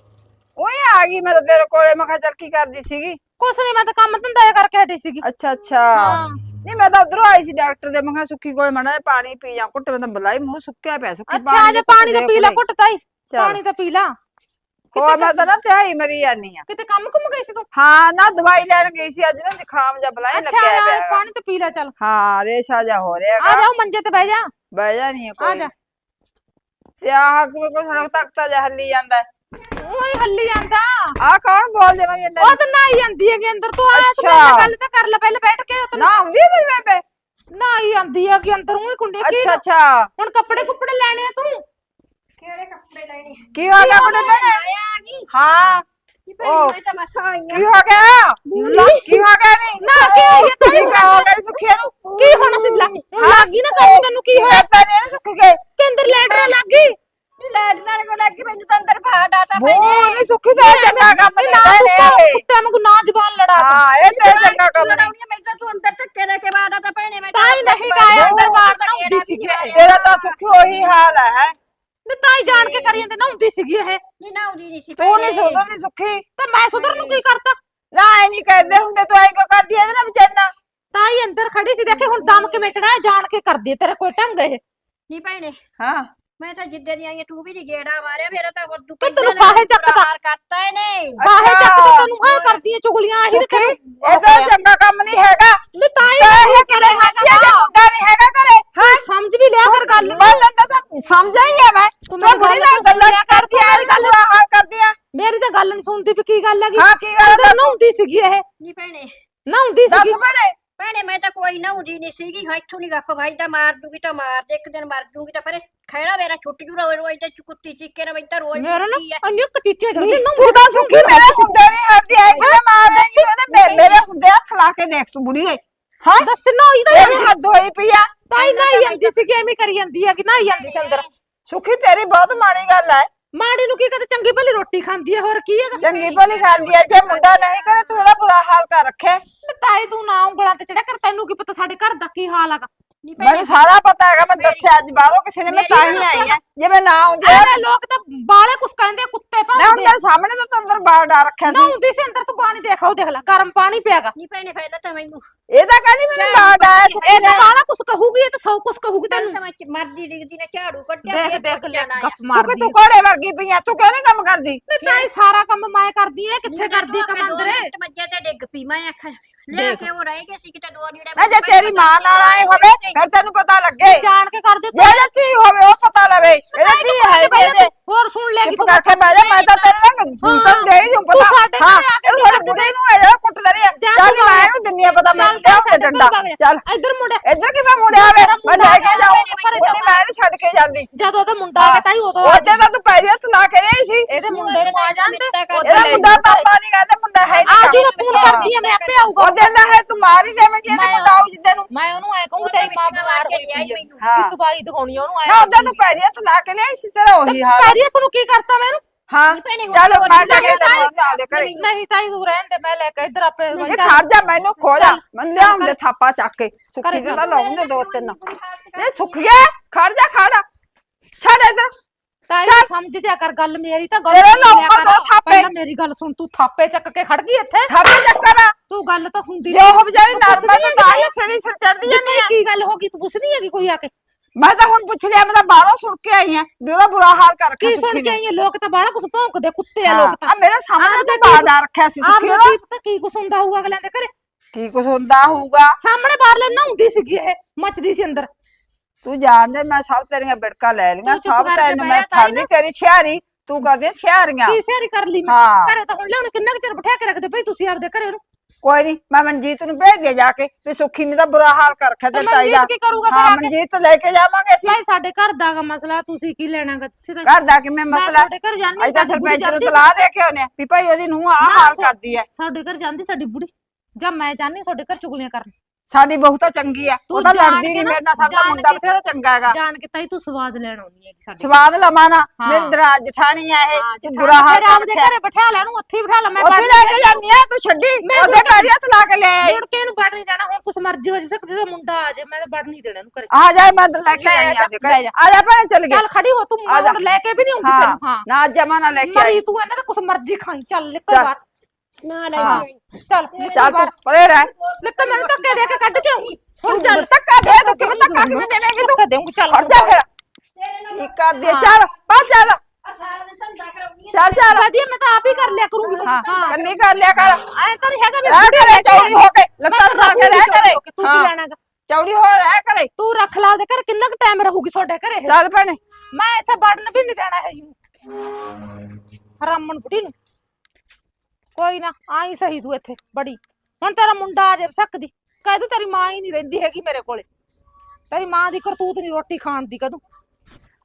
D: ਓਏ ਆ ਗਈ ਮੈਂ ਤਾਂ ਤੇਰੇ ਕੋਲੇ ਮੈਂ ਕਿਹਾ ਚੱਲ ਕੀ ਕਰਦੀ ਸੀਗੀ?
E: ਕੁਛ ਨਹੀਂ ਮੈਂ ਤਾਂ ਕੰਮ ਧੰਦਾ ਜਿਹਾ ਕਰਕੇ ਹਟੀ ਸੀਗੀ।
D: ਅੱਛਾ ਅੱਛਾ।
E: ਹਾਂ।
D: ਨਹੀਂ ਮੈਂ ਤਾਂ ਉਧਰੋਂ ਆਈ ਸੀ ਡਾਕਟਰ ਦੇ ਮੈਂ ਕਿਹਾ ਸੁੱਖੀ ਕੋਲੇ ਮੜਾ ਪਾਣੀ ਪੀ ਜਾ ਘੁੱਟ ਮੈਂ ਤਾਂ ਬੁਲਾਈ ਮੂੰਹ ਸੁੱਕਿਆ ਪਿਆ ਸੁੱਕੀ
E: ਅੱਛਾ ਅਜੇ ਪਾਣੀ ਤਾਂ ਪੀ ਲੈ ਘੁੱਟ ਤਾਈ।
D: ਚੱਲ।
E: ਪਾਣੀ ਤਾਂ ਪੀ ਲਾ।
D: ਹੋਰ ਮੈਂ ਤਾਂ ਨਾ ਤਿਹਾਈ ਮਰੀ ਜਾਨੀ ਆ।
E: ਕਿਤੇ ਕੰਮ ਕੁਮ ਗਈ ਸੀ ਤੂੰ?
D: ਹਾਂ ਨਾ ਦਵਾਈ ਲੈਣ ਗਈ ਸੀ ਅੱਜ ਨਾ ਜ਼ੁਕਾਮ ਜਾਂ ਬੁਲਾਈ
E: ਅੱਛਾ
D: ਲੱਗਿਆ
E: ਯਾਰ,
D: ਪਿਆ
E: ਪਾਣੀ ਤਾਂ ਪੀ ਲੈ ਚੱਲ।
D: ਹਾਂ ਰੇਸ਼ਾ ਜਾ ਹੋ ਰਿਹਾ
E: ਆ
D: ਹੈਗਾ।
E: ਜਾਓ ਮੰਜੇ ਤੇ ਬਹਿ ਜਾ।
D: ਬਹਿ ਜਾ ਨਹੀਂ
E: ਆ
D: ਕੋਈ।
E: ਜਾ।
D: ਤੇ ਆਹ ਕੋਈ ਕੋਈ ਸੜਕ ਤੱਕ ਤਾਂ ਜਾ ਹੱਲੀ ਜਾਂਦਾ।
E: ਓਏ ਹੱਲੀ ਜਾਂਦਾ।
D: ਆ ਕੌਣ ਬੋਲਦੇ ਮੈਂ ਅੰਦਰ
E: ਉਹ ਤਾਂ ਨਹਾਈ ਜਾਂਦੀ ਹੈਗੀ ਅੰਦਰ। ਤੂੰ ਆ ਤੂੰ ਮੇਰੇ
D: ਅੱਛਾ।
E: ਗੱਲ ਤਾਂ ਕਰ ਲੈ ਪਹਿਲੇ ਬੈਠ ਕੇ ਉਹ ਤਾਂ
D: ਨਾ ਆਉਂਦੀ ਤੇ ਬੇਬੇ?
E: ਨਹਾਈ ਜਾਂਦੀ ਹੈਗੀ ਅੰਦਰ ਉਹੀ ਕੁੰਡੇ ਕੀ
D: ਅੱਛਾ ਅੱਛਾ।
E: ਹੁਣ ਕੱਪੜੇ ਕੁੱਪੜੇ ਲੈਣੇ ਆ ਤੂੰ?
B: ਕਿਹੜੇ ਕੱਪੜੇ ਲੈਣੇ
D: ਕੀ ਹੋ ਗਿਆ ਆਪਣੇ ਭੈਣੇ
B: ਆਇਆ ਆ ਗਈ
D: ਹਾਂ
B: ਕੀ ਭੈਣ ਮੈਂ ਤਾਂ ਮਸਾ ਆਈ
D: ਕੀ ਹੋ ਗਿਆ ਲਾ, ਕੀ ਹੋ ਗਿਆ ਨਹੀਂ
E: ਨਾ ਕੀ ਹੋਈ ਹੈ ਤਾਈ
D: ਕੀ ਹੋ ਗਿਆ ਸੁੱਖੀਆ ਨੂੰ
E: ਕੀ ਹੁਣ ਅਸੀਂ ਲੱਗ ਹੁਣ ਲੱਗ ਗਈ ਨਾ ਕੰਮ ਤੈਨੂੰ ਕੀ ਹੋਇਆ
D: ਤਾਂ ਨਹੀਂ ਸੁੱਕ ਗਏ
E: ਕਿ ਅੰਦਰ ਲੈਟਰ ਲੱਗ ਗਈ
B: ਨੀ ਲੈਟ ਨਾਲ ਕੋ ਲੱਗੀ ਮੈਨੂੰ ਤਾਂ ਅੰਦਰ ਬਾਹਰ ਡਾਟਾ
D: ਬੋ ਨਹੀਂ ਸੁੱਖੀ ਤਾਂ ਇਹ ਚੰਗਾ ਕੰਮ
E: ਨਾ
D: ਨਹੀਂ
E: ਤੂੰ
D: ਨੇ
E: ਕੁੱਤੇ ਵਾਂਗੂ ਨਾ ਜ਼ਬਾਨ ਲੜਾ ਤੂੰ।
D: ਹਾਂ ਇਹ ਤੇ ਚੰਗਾ ਕੰਮ ਨਹੀਂ
B: ਲੜਾਉਣੀ ਮੈਂ ਤਾਂ ਤੂੰ ਅੰਦਰ ਧੱਕੇ ਦੇ ਕੇ ਬਾਹਰ ਤਾਂ ਭੈਣੇ ਮੈਂ
E: ਤਾਂ ਹੀ ਨਹੀਂ ਗਾਇਆ ਅੰਦਰ ਬਾਹਰ ਨਾ ਹੁੰਦੀ ਸੀਗੀ ਇਹ
D: ਤੇਰਾ ਤਾਂ ਸੁੱਖ ਉਹੀ ਹਾਲ ਹੈ ਹੈਂ।
E: ਨਹੀਂ ਤਾਂ ਹੀ ਜਾਣ ਕੇ ਕਰੀ ਜਾਂਦੇ ਨਾ ਹੁੰਦੀ ਸੀਗੀ ਇਹ।
B: ਨੀ ਨਾ ਨਹੀਂ ਸੀ
D: ਤੂੰ ਨਹੀਂ ਸੁਧਰਦੀ ਸੁੱਖੀ।
E: ਤੇ ਮੈਂ ਸੁਧਰ ਨੂੰ ਕੀ ਕਰਤਾ?
D: ਨਾ ਐ ਨਹੀਂ ਕਰਦੇ ਹੁੰਦੇ ਤੂੰ ਐ ਕਿਉਂ ਕਰਦੀ ਐ? ਇਹਦੇ ਨਾਲ ਵਿਚਾਰਨਾ।
E: ਤਾਂ ਹੀ ਅੰਦਰ ਖੜੀ ਸੀ ਦੇਖੇ ਹੁਣ ਦਮ ਕਿਵੇਂ ਚੜਾਇਆ ਜਾਣ ਕੇ ਕਰਦੀ ਹੈ, ਤੇਰੇ ਕੋਈ ਢੰਗ ਇਹ।
B: ਨੀ ਭੈਣੇ।
D: ਹਾਂ।
B: ਮੈਂ ਤਾਂ ਜਿੱਦੇ ਦੀ ਆਈ ਆਂ, ਤੂੰ ਵੀ ਨੀ ਗੇੜਾ ਮਾਰਿਆ ਮੇਰਾ ਤਾਂ ਤੂੰ
E: ਤੇ ਤੈਨੂੰ ਫਾਹੇ ਚੱਕਦਾ।
B: ਕਰਤਾ ਇਹਨੇ।
E: ਬਾਹੇ ਚੱਕ ਕੇ
D: ਅੱਛਾ।
E: ਤੈਨੂੰ ਹਾਂ ਕਰਦੀ ਹੈ ਚੁਗਲੀਆਂ ਆਹੀ ਤੇ
D: ਸੁੱਖੀ
E: ਤੈਨੂੰ
D: ਇਹ ਤਾਂ ਚੰਗਾ ਕੰਮ ਨਹੀਂ ਹੈਗਾ।
E: ਨਹੀਂ ਤਾਂ ਹੀ
D: ਤਾਂ
E: ਇਹ
D: ਇਹ ਕਰੇ ਹੈਗਾ ਜੇ ਮੁੰਡਾ ਨਹੀਂ ਹੈਗਾ ਘਰੇ?
E: ਹਾਂ ਸਮਝ ਵੀ ਲਿਆ ਕਰ ਗੱਲ
D: ਮੈਂ ਲੈਂਦਾ ਸਭ ਸਮਝਾ ਹੀ ਹੈ ਮੈਂ।
E: ਤੂੰ
D: ਤੂੰ
E: ਮੇਰੀ
D: ਬੜੀ
E: ਗੱਲ
D: ਨਾਲ ਗੱਲਾਂ ਕਰਦੀ ਐ ਗੱਲ ਹਾਲ ਕਰਦੀ ਐ
E: ਮੇਰੀ ਤਾਂ ਗੱਲ ਨਹੀਂ ਸੁਣਦੀ ਵੀ ਕੀ ਗੱਲ ਹੈਗੀ।
D: ਹਾਂ ਕੀ ਗੱਲ
E: ਅੰਦਰ
D: ਦੱਸ?
E: ਨਹਾਉਂਦੀ ਸੀਗੀ ਇਹ।
B: ਨੀ ਭੈਣੇ।
E: ਨਹਾਉਂਦੀ
B: ਦੱਸ
E: ਸੀਗੀ।
B: ਭੈਣੇ। ਭੈਣੇ ਮੈਂ ਤਾਂ ਕੋਈ ਨਹਾਉਂਦੀ ਨਹੀਂ ਸੀਗੀ। ਹਾਂ ਇੱਥੋਂ ਨਹੀਂ ਗੱਪ ਭਾਈ ਤਾਂ ਮਾਰ ਦੂਗੀ ਤਾਂ ਮਾਰ ਦੇ ਇੱਕ ਦਿਨ ਮਰ ਦੂਗੀ ਤਾਂ। ਪਰੇ ਖੈੜਾ ਮੇਰਾ ਛੁੱਟ ਜੂ ਰੋਜ਼ ਰੋਜ਼ ਤੇ ਕੁੱਤੀ ਚੀਕੇ ਨਾ ਬੈਠਾ ਰੋਜ਼
E: ਮੇਰਾ ਨਾ
B: ਕੁੱਤੀ ਐ।
E: ਅੰਨੀ ਕਟੀਟੀਆਂ ਜੜਦੀ
D: ਤੂੰ ਤਾਂ ਸੁੱਖੀ ਮੇਰੇ ਹੁੰਦੇ ਨਹੀਂ ਹਟਦੀ ਐ ਕਿਵੇਂ ਮਾਰ ਉਹਦੇ ਮੇ- ਮੇਰੇ ਹੁੰਦੇ ਹੱਥ ਲਾ ਕੇ ਦੇਖ ਤੂੰ ਬੁੜੀ ਦੇ ਹਾਂ
E: ਦੱਸ ਨਹਾਈ ਤਾਂ
D: ਤੇਰੀ ਹੱਦ ਹੋਈ ਪਈ ਆ।
E: ਤਾਂ ਹੀ ਨਹਾਈ ਜਾਂਦੀ ਸੀਗੀ ਐਵੇਂ ਕਰੀ ਜਾਂਦੀ ਹੈਗੀ ਨਹਾਈ ਜਾਂਦੀ ਸੀ ਅੰਦਰ।
D: ਸੁੱਖੀ ਤੇਰੀ ਬਹੁਤ ਮਾੜੀ ਗੱਲ ਐ
E: ਮਾੜੀ ਨੂੰ ਕੀ ਕਹਦੇ ਚੰਗੀ ਭਲੀ ਰੋਟੀ ਖਾਂਦੀ ਹੈ ਹੋਰ ਕੀ ਹੈਗਾ?
D: ਚੰਗੀ ਭਲੀ ਖਾਂਦੀ ਐ ਜੇ ਮੁੰਡਾ ਨਹੀਂ ਕਰੇ ਤੂੰ ਇਹਦਾ ਬੁਰਾ ਹਾਲ ਕਰ ਰੱਖੇ
E: ਤਾਏ ਤੂੰ ਨਾ ਉਂਗਲਾਂ ਤੇ ਚੜਿਆ ਕਰ ਤੈਨੂੰ ਕੀ ਪਤਾ ਸਾਡੇ ਘਰ ਦਾ ਕੀ ਹਾਲ ਹੈਗਾ?
B: ਨੀ ਭੈਣੇ
D: ਮੈਨੂੰ ਸਾਰਾ ਪਤਾ ਹੈਗਾ ਮੈਂ ਦੱਸਿਆ ਅੱਜ ਬਾਹਰੋਂ ਕਿਸੇ ਨੇ ਮੈਂ ਤਾਂ ਹੀ ਆਈ ਆ ਜੇ ਮੈਂ ਨਾ ਆਉਂਦੀ
E: ਐਵੇਂ ਲੋਕ ਤਾਂ ਬਾਲੇ ਕੁਛ ਕਹਿੰਦੇ ਆ, ਕੁੱਤੇ
D: ਮੈਂ ਹੁਣ
E: ਭੌਂਕਦੇ ਆ।
D: ਤੇਰੇ ਸਾਹਮਣੇ ਤਾਂ ਤੂੰ ਅੰਦਰ ਬਾਹਰ ਡਾਲ ਰੱਖਿਆ ਸੀ।
E: ਨਹਾਉਂਦੀ ਸੀ ਅੰਦਰ ਤੂੰ ਪਾਣੀ ਦੇਖ ਦੇਖ ਲੈ ਗਰਮ ਪਾਣੀ ਪਿਆਗਾ।
B: ਨੀ ਭੈਣੇ ਫਾਇਦਾ ਤਾਂ ਮੈਨੂੰ
D: ਇਹ ਤਾਂ ਕਹਿੰਦੀ ਮੈਨੂੰ ਬਾਹਰ ਡਾਇਆ ਸੁੱਖੀ
E: ਇਹ ਤਾਂ ਬਾਲਾ ਕੁਛ ਕਹੂਗੀ ਇਹ ਤਾਂ ਸੌ ਕੁਛ ਕਹੂਗੀ
B: ਤੈਨੂੰ। ਮੈਂ ਮਰਦੀ ਡਿੱਗਦੀ ਨੇ ਝਾੜੂ ਕੱਢਿਆ
E: ਦੇਖ ਦੇਖ ਲੈ। ਗੱਪ
D: ਸੁੱਖੀ
E: ਮਾਰਦੀ
D: ਤੂੰ ਘੋੜੇ ਵਰਗੀ ਪਈ ਆ ਤੂੰ ਕਿਉਂ ਨੀ ਕੰਮ ਕਰਦੀ?
E: ਤਾਂ ਹੀ ਸਾਰਾ ਕੰਮ ਮੈਂ ਕਰਦੀ ਐ ਕਿੱਥੇ ਕਰਦੀ ਆ
B: ਮੈਂ
E: ਕੰਮ
B: ਦੋ
E: ਅੰਦਰੇ?
B: ਮਿੰਟ ਮੱਝਾਂ ਤੇ ਡਿੱਗ ਪਈ ਮੈਂ ਆਖਾਂ ਲੈ
E: ਦੇਖ।
B: ਕੇ ਉਹ ਰਹਿ ਗਏ ਸੀ ਕਿਤੇ ਦੋ ਨੀੜੇ
D: ਨਾ ਜੇ ਤੇਰੀ ਮਾਂ ਨਾਲ ਆਏ ਹੋਵੇ ਫਿਰ ਤੈਨੂੰ ਪਤਾ ਲੱਗੇ।
E: ਜਾਣ ਕੇ ਕਰਦੇ
D: ਜੇ ਇਹਦੀ ਧੀ ਹੋਵੇ ਉਹ ਪਤਾ ਲਵੇ। ਇਹਦੀ ਧੀ ਹੈ ਇਹਦੇ।
E: ਹੋਰ ਸੁਣ ਲੈਗੀ
D: ਚੁੱਪ ਕਰਕੇ ਬਹਿ ਜਾ ਮੈਂ ਤਾਂ ਤੇਰੇ ਨਾਲ ਦੇ ਹੀ ਦੂੰ ਪਤਾ
E: ਸਾਡੇ
D: ਹਾਂ
E: ਘਰੇ ਆ ਕੇ
D: ਇਹ ਸਾਡੇ ਬੁੱਢੇ ਨੂੰ ਹੈ ਜਿਹੜਾ ਕੁੱਟ ਰਹੀ ਆ
E: ਜਾ
D: ਚੱਲ
E: ਤੂੰ
D: ਮੈਂ
E: ਬਾਹਰ।
D: ਇਹਨੂੰ ਦਿੰਨੀ ਆ ਪਤਾ ਮੈਂ
E: ਚੱਲ
D: ਕਿਆ
E: ਚੱਲ
D: ਹੋਵੇ
E: ਸਾਡੇ
D: ਡੰਡਾ
E: ਘਰ ਵਗ ਜਾ।
D: ਚੱਲ।
E: ਇੱਧਰ ਮੁੰਡਾ।
D: ਇੱਧਰ ਕਿਵੇਂ ਮੁੜਿਆ ਵੇ?
E: ਮੇਰਾ
D: ਮੈਂ
E: ਮੁੰਡਾ
D: ਲੈ ਕੇ
E: ਆ,
D: ਜਾਉਂ
E: ਮੇਰੇ ਘਰੇ
D: ਉਹਨੇ ਮੈਂ ਨੀ ਛੱਡ ਕੇ ਜਾਂਦੀ।
E: ਜਦੋਂ ਉਹਦਾ ਮੁੰਡਾ ਆ ਗਿਆ ਤਾਈ ਉਦੋਂ ਆ
D: ਉਹਦੇ ਤਾਂ ਤੂੰ ਪੈਰੀ ਹੱਥ ਲਾ ਕੇ ਰਹੀ ਸੀ।
E: ਇਹਦੇ ਮੁੰਡੇ ਨੂੰ ਆ ਜਾਂਦੇ
D: ਇਹਦਾ ਮੁੰਡਾ ਤਾਂ ਆਉਂਦਾ ਨਹੀਂ ਕਹਿੰਦਾ ਮੁੰਡਾ ਹੈ
E: ਆ ਜੂਗਾ ਫੋਨ ਕਰਦੀ ਆ ਮੈਂ ਆਪੇ ਆਊਗਾ।
D: ਉਹ ਦਿੰਦਾ ਹੈ ਤੂੰ ਮਾਰ ਹੀ ਦੇਵੇਂਗੀ ਇਹਦੇ
E: ਮੈਂ-
D: ਮੁੰਡਾ ਆਉ ਜਿੱਦੇ ਨੂੰ।
E: ਮੈਂ ਉਹਨੂੰ ਐ ਕਹੂੰ ਤੇਰੀ ਮਾਂ ਬਿਮਾਰ ਹੋਈ ਪਈ ਹੈ
D: ਹਾਂ।
E: ਵੀ ਦਵਾਈ ਦਿਖਾਉਣੀ ਆ ਉਹਨੂੰ ਐ
D: ਨਾ ਉਹਦਾ ਤੂੰ ਪੈਰੀ ਹੱਥ ਲਾ ਕੇ ਲਿਆਈ ਸੀ ਤੇਰਾ ਉਹੀ ਹਾਲ
E: ਪੈਰੀ ਤੁਹਾਨੂੰ ਕੀ ਕਰਤਾ ਮੈਨੂੰ
D: ਹਾਂ
B: ਭੈਣੇ ਹੁਣ
D: ਚੱਲ
B: ਹੋਰ
D: ਮੈਂ
B: ਨੀ
D: ਲੈ ਕੇ
B: ਲੱਗਦਾ।
D: ਤੈਨੂੰ ਨਾਲ ਦੇ ਘਰੇ।
E: ਨਹੀਂ ਤਾਈ ਤੂੰ ਰਹਿਣ ਦੇ ਮੈਂ ਲੈ ਕੇ ਇੱਧਰ ਆਪੇ
D: ਇਹ ਖੜ ਜਾ। ਮੈਨੂੰ ਖੋ ਜਾ। ਮੈਂ ਲਿਆਉਂਦੇ ਥਾਪਾ ਚੱਕ ਕੇ। ਸੁੱਖੀ
E: ਘਰੇ
D: ਦੇ ਤਾਂ ਲਾਉਂਦੇ ਦੋ ਤਿੰਨ ਇਹ ਸੁੱਕ ਗਿਆ ਖੜ ਜਾ ਖੜ। ਛੱਡ ਇਧਰ।
E: ਤਾਈ ਸਮਝ ਜਾ ਕਰ ਗੱਲ ਮੇਰੀ ਤਾਂ ਗੱਲ
D: ਤੇਰੇ
E: ਸੁਣ ਲਿਆ
D: ਲਾਊਂਗਾ
E: ਕਰ।
D: ਦੋ ਥਾਪੇ।
E: ਪਹਿਲਾਂ ਮੇਰੀ ਗੱਲ ਸੁਣ ਤੂੰ ਥਾਪੇ ਚੱਕ ਕੇ ਖੜ ਗਈ ਇੱਥੇ?
D: ਥਾਪੇ ਚੱਕਰ ਆ
E: ਤੂੰ ਗੱਲ ਤਾਂ ਸੁਣਦੀ
D: ਜੇ ਉਹ ਵਿਚਾਰੀ ਨਰਮਾ ਤੇ ਤਾਂ ਹੀ ਸਿਰੀ ਸਿਰ ਚੜਦੀ ਜਾਂਦੀ ਆ।
E: ਕੀ ਗੱਲ ਹੋ ਗਈ ਤੂੰ ਪੁੱਛਦੀ ਹੈਗੀ ਕੋਈ ਆ ਕੇ?
D: ਮੈਂ ਤਾਂ ਹੁਣ ਪੁੱਛ ਲਿਆ ਮੈਂ ਤਾਂ ਬਾਹਰੋਂ ਸੁਣ ਕੇ ਆਈ ਆ ਵੀ ਉਹਦਾ ਬੁਰਾ ਹਾਲ ਕਰ ਰੱਖਿਆ
E: ਕੀ ਸੁਣ ਕੇ। ਆਈ ਆ? ਲੋਕ ਤਾਂ ਬਾਹਲਾ ਕੁਛ ਭੌਂਕਦੇ ਕੁੱਤੇ ਆ
D: ਹਾਂ,
E: ਲੋਕ ਤਾਂ।
D: ਆ ਮੇਰੇ ਸਾਹਮਣੇ ਤੇ ਡਾਲ ਰੱਖਿਆ ਸੀ ਸੁੱਖੀ ਉਹਦਾ।
E: ਕੀ ਪਤਾ ਕੀ ਕੁਛ ਹੁੰਦਾ ਹੋਊਗਾ ਅਗਲਿਆਂ ਦੇ ਘਰੇ।
D: ਕੀ ਕੁਛ ਹੁੰਦਾ ਹੋਊਗਾ?
E: ਸਾਹਮਣੇ ਬਾਹਰ ਲੈ ਨਹਾਉਂਦੀ ਸੀਗੀ ਇਹ ਮੱਚਦੀ ਸੀ ਅੰਦਰ।
D: ਤੂੰ ਜਾਣਦੇ ਮੈਂ ਸਭ ਤੇਰੀਆਂ ਬਿੜਕਾਂ ਲੈ ਲਈਆਂ ਸਭ ਤੈਨੂੰ ਮੈਂ ਫੜਨੀ ਤੇਰੀ ਛਿਆਰੀ ਤੂੰ ਕਰਦੀ ਛਿਆਰੀਆਂ।
E: ਕੀ ਸਿਆਰੀ ਕਰ ਲਈ ਮੈਂ?
D: ਹਾਂ।
E: ਘਰੇ ਤਾਂ ਹੁਣ ਲਿਆਉਣ ਕਿੰਨਾ ਕੁ ਚਿਰ ਬਿਠਾ ਕੇ ਰੱਖਦੇ ਭਈ ਤੁਸੀਂ ਆਪਦੇ ਘਰੇ ਨੂੰ
D: ਕੋਈ ਨਹੀਂ ਮੈਂ ਮਨਜੀਤ ਨੂੰ ਭੇਜ ਦਿਆ ਜਾ ਕੇ ਵੀ ਸੁੱਖੀ ਨੇ ਤਾਂ ਬੁਰਾ ਹਾਲ ਕਰ ਰੱਖਿਆ
E: ਤੇ
D: ਤਾਈ ਦਾ।
E: ਮਨਜੀਤ ਕੀ ਕਰੂਗਾ ਫਿਰ
D: ਹਾਂ
E: ਆ ਕੇ?
D: ਮਨਜੀਤ ਲੈ ਕੇ ਜਾਵਾਂਗੇ ਅਸੀਂ।
E: ਭਾਈ ਸਾਡੇ ਘਰ ਦਾ ਗਾ ਮਸਲਾ ਤੁਸੀਂ ਕੀ ਲੈਣਾਗਾ ਤੁਸੀਂ ਤਾਂ
D: ਘਰ ਦਾ ਕਿਵੇਂ
E: ਮੈਂ
D: ਮਸਲਾ?
E: ਸਾਡੇ ਘਰ ਜਾਂਦੀ
D: ਅਸੀਂ ਤਾਂ
E: ਸਾਡੀ ਬੁੜੀ
D: ਸਰਪੰਚ ਨੂੰ
E: ਜਾਂਦੀ
D: ਦੇ ਕੇ ਆਉਨੇ ਆ ਵੀ ਭਾਈ ਉਹਦੀ ਨੂੰ
E: ਨਾ,
D: ਹਾਲ
E: ਸੋ-
D: ਕਰਦੀ ਹੈ।
E: ਸਾਡੇ ਘਰ ਜਾਂਦੀ ਸਾਡੀ ਬੁੜੀ। ਜਾਂ ਮੈਂ ਚਾਹਨੀ ਤੁਹਾਡੇ ਘਰ ਚੁਗਲੀਆਂ ਕਰਨ।
D: ਸਾਡੀ ਬਹੂ ਤਾਂ ਚੰਗੀ ਆ।
E: ਤੂੰ
D: ਉਹ ਤਾਂ
E: ਜਾਣ
D: ਲੜਦੀ
E: ਕੇ
D: ਨਹੀਂ ਮੇਰੇ ਨਾਲ ਸਾਡਾ
E: ਜਾਣ
D: ਮੁੰਡਾ
E: ਕੇ-
D: ਬਥੇਰਾ ਚੰਗਾ ਹੈਗਾ।
E: ਜਾਣ ਕੇ ਤਾਈ ਤੂੰ ਸਵਾਦ ਲੈਣ ਆਉਣੀ ਹੈ ਸਾਡੇ
D: ਸਵਾਦ ਲਵਾਂ ਨਾ
E: ਹਾਂ।
D: ਮੇਰੀ ਦਰਾਜ ਜਠਾਣੀ ਆ ਇਹ
E: ਹਾਂ,
D: ਤੂੰ ਬੁਰਾ ਹਾਲ
E: ਫਿਰ ਆਪਦੇ ਘਰੇ ਬਿਠਾ ਲੈ ਨੂੰ ਉੱਥੇ ਹੀ ਬਿਠਾ ਲੈ ਮੈਂ
D: ਉੱਥੇ ਲੈ ਕੇ ਜਾਂਦੀ ਆ ਤੂੰ ਛੱਡੀ
E: ਮੈਂ
D: ਉਹਦੇ ਪੈਰੀ ਹੱਥ ਲਾ ਕੇ ਲੈ ਆਈ
E: ਮੁੜ ਕੇ ਇਹਨੂੰ ਵੜ ਨਹੀਂ ਜਾਣਾ ਹੁਣ ਕੁਛ ਮਰਜ਼ੀ ਹੋ ਜਾਵੇ ਜਦੋਂ ਮੁੰਡਾ ਆ ਜਾਏ ਮੈਂ ਤਾਂ ਵੜ ਨਹੀਂ ਦੇਣਾ ਇਹਨੂੰ ਘਰੇ।
D: ਆ ਜਾ ਮੈਂ ਲੈ ਕੇ
E: ਲੈ
D: ਜਾਂਦੀ
E: ਜਾ,
D: ਆ ਦੇ ਘਰੇ। ਆ ਜਾ ਭੈਣੇ ਚੱਲ
E: ਚੱਲ
D: ਗਏ
E: ਖੜੀ ਹੋ ਤੂੰ
D: ਆ ਜਾ।
E: ਹੁਣ ਲੈ ਕੇ ਵੀ ਨਹੀਂ ਆਉਂਦੀ
D: ਹਾਂ।
E: ਤੈਨੂੰ ਹਾਂ।
D: ਨਾ ਜਮਾ ਨਾ ਲੈ ਕੇ ਆਈ।
E: ਮਰੀ ਤੂੰ ਇਹਨਾਂ ਦਾ ਕੁਛ ਮਰਜ਼ੀ ਖਾਈ ਚੱਲ ਨਿਕਲ
D: ਚੱਲ।
E: ਬਾਹਰ।
B: ਨਾ ਲੈ
D: ਹਾਂ।
E: ਚੱਲ
D: ਚੱਲ ਤੂੰ ਪਰੇ ਰਹਿ।
E: ਨਿਕਲ ਮੈਨੂੰ ਧੱਕੇ ਦੇ ਕੇ ਕੱਢ ਕੇ ਆਉਂਗੀ
D: ਹੁਣ ਚੱਲ ਧੱਕਾ ਦੇ ਤੂੰ ਕਿਵੇਂ ਧੱਕਾ ਕਿਵੇਂ ਦੇਵੇਂਗੀ ਤੂੰ?
E: ਧੱਕਾ ਦੇਊਂਗੀ ਚੱਲ
D: ਹਟ ਜਾ ਫਿਰ। ਕੀ ਕਰਦੀ ਆ? ਚੱਲ ਪਾ ਚੱਲ।
B: ਆ ਸਾਰਾ ਦਿਨ ਧੰਦਾ ਕਰਾਉਣੀ ਆ।
D: ਚੱਲ ਚੱਲ।
E: ਵਧੀਆ ਮੈਂ ਤਾਂ ਆਪ ਹੀ ਕਰ ਲਿਆ ਕਰੂੰਗੀ।
D: ਹਾਂ ਕੰਨੀ ਕਰ ਲਿਆ ਕਰ।
E: ਐ ਤਾਂ ਨਹੀਂ ਹੈਗਾ ਵੀ
D: ਰਹਿ ਕਰੇ ਚੌੜੀ ਹੋ ਕੇ। ਲੱਤਾਂ ਸਾਹ ਕੇ ਰਹਿ ਕਰੇ
E: ਤੂੰ ਕੀ
D: ਹਾਂ,
E: ਲੈਣਾਗਾ?
D: ਚੌੜੀ ਹੋ ਰਹਿ ਕਰੇ
E: ਤੂੰ ਰੱਖ ਲਾ ਉਹਦੇ ਘਰ। ਕਿੰਨਾ ਕੁ ਟਾਈਮ ਰਹੂਗੀ ਤੁਹਾਡੇ ਘਰੇ? ਇਹ?
D: ਚੱਲ ਭੈਣੇ।
E: ਮੈਂ ਇੱਥੇ ਵੜਨ ਵੀ ਨਹੀਂ ਦੇਣਾ ਹੈ ਜੀ ਹਰਾਮਣ ਬੁੜੀ ਨੂੰ। ਕੋਈ ਨਾ ਆਈ ਸਹੀ ਤੂੰ ਇੱਥੇ ਬੜੀ। ਹੁਣ ਤੇਰਾ ਮੁੰਡਾ ਆ ਜਾਵੇ ਸਕਦੀ ਕਹਿ ਦੂ ਤੇਰੀ ਮਾਂ ਹੀ ਨਹੀਂ ਰਹਿੰਦੀ ਹੈਗੀ ਮੇਰੇ ਕੋਲੇ। ਤੇਰੀ ਮਾਂ ਦੀ ਕਰਤੂਤ ਨਹੀਂ ਰੋਟੀ ਖਾਣ ਦੀ ਕਦੋਂ।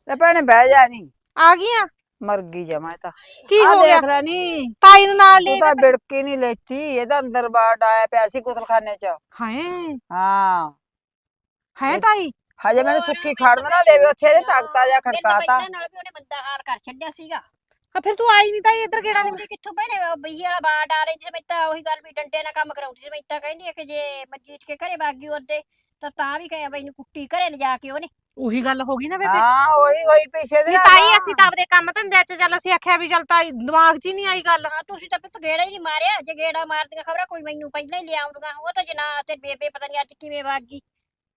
D: ਲੈ ਭੈਣੇ ਬਹਿ ਜਾ ਨੀ।
A: ਆ ਗਈਆਂ?
D: ਮਰ ਗਈ ਜਮਾ ਤਾਂ।
A: ਕੀ
D: ਆ
A: ਹੋ ਗਿਆ?
D: ਦੇਖ ਲੈ ਨੀ।
A: ਤਾਈ ਨੂੰ ਨਾਲ
D: ਤੂੰ
A: ਲੈ
D: ਤਾਂ ਬਿੜਕੀ ਨਹੀਂ ਲੈਤੀ ਇਹਦਾ ਅੰਦਰ ਬਾੜ ਆਇਆ ਪਿਆ ਸੀ ਗੁਸਲਖਾਨੇ ਚ।
A: ਹਾਏ
D: ਹਾਂ।
A: ਹੈ ਤਾਈ?
D: ਹਜੇ ਮੈਨੂੰ ਸੁੱਕੀ ਖੜਨ ਨਾ ਦੇਵੇ ਉੱਥੇ ਇਹਨੇ ਤਾਕਤਾ ਜਾ ਖੜਕਾਤਾ।
B: ਨਾਲ ਵੀ ਉਹਨੇ ਬੰਦਾ ਹਾਰ ਕਰ ਛੱਡਿਆ ਸੀਗਾ।
A: ਆ ਫਿਰ ਤੂੰ ਆਈ ਨਹੀਂ ਤਾਈ ਇੱਧਰ ਕਿਹੜਾ ਨਹੀਂ
B: ਕਿੱਥੋਂ ਭੈਣੇ ਉਹ ਬਈ ਵਾਲਾ ਬਾੜ ਆ ਰਹੀ ਸੀ ਮੈਂ ਤਾਂ ਉਹੀ ਗੱਲ ਵੀ ਡੰਡੇ ਨਾਲ ਕੰਮ ਕਰਾਉਂਦੀ ਸੀ ਮੈਂ ਤਾਂ ਕਹਿੰਦੀ ਆ ਕਿ ਜੇ ਮਜੀਤ ਕੇ ਘਰੇ ਬਾਗੀ ਉਹਦੇ ਤਾਂ ਤਾਂ ਵੀ ਕਹੇ ਬਈ ਨੂੰ ਕੁੱਟੀ ਘਰੇ ਲਿਜਾ ਕੇ ਉਹਨੇ।
A: ਉਹੀ ਗੱਲ ਹੋ ਗਈ ਨਾ ਬੇਬੇ?
D: ਹਾਂ ਉਹੀ ਹੋਈ ਪਿੱਛੇ ਦੇ
A: ਵੀ ਤਾਈ ਅਸੀਂ ਤਾਂ ਆਪਦੇ ਕੰਮ ਧੰਦੇ 'ਚ ਚੱਲ ਅਸੀਂ ਆਖਿਆ ਵੀ ਚੱਲ ਤਾਈ ਦਿਮਾਗ 'ਚ ਹੀ ਨਹੀਂ ਆਈ ਗੱਲ।
B: ਹਾਂ ਤੁਸੀਂ ਤਾਂ ਪਿੱਛੇ ਗੇੜਾ ਹੀ ਨਹੀਂ ਮਾਰਿਆ ਜੇ ਗੇੜਾ ਮਾਰਦੀਆਂ ਖਬਰਾਂ ਕੋਈ ਮੈਨੂੰ ਪਹਿਲਾਂ ਹੀ ਲਿਆਉਂਗਾ ਉਹ ਤਾਂ ਜਨਾ ਤੇ ਬੇਬੇ ਪਤਾ ਨਹੀਂ ਅੱਜ ਕਿਵੇਂ ਵਾਗੀ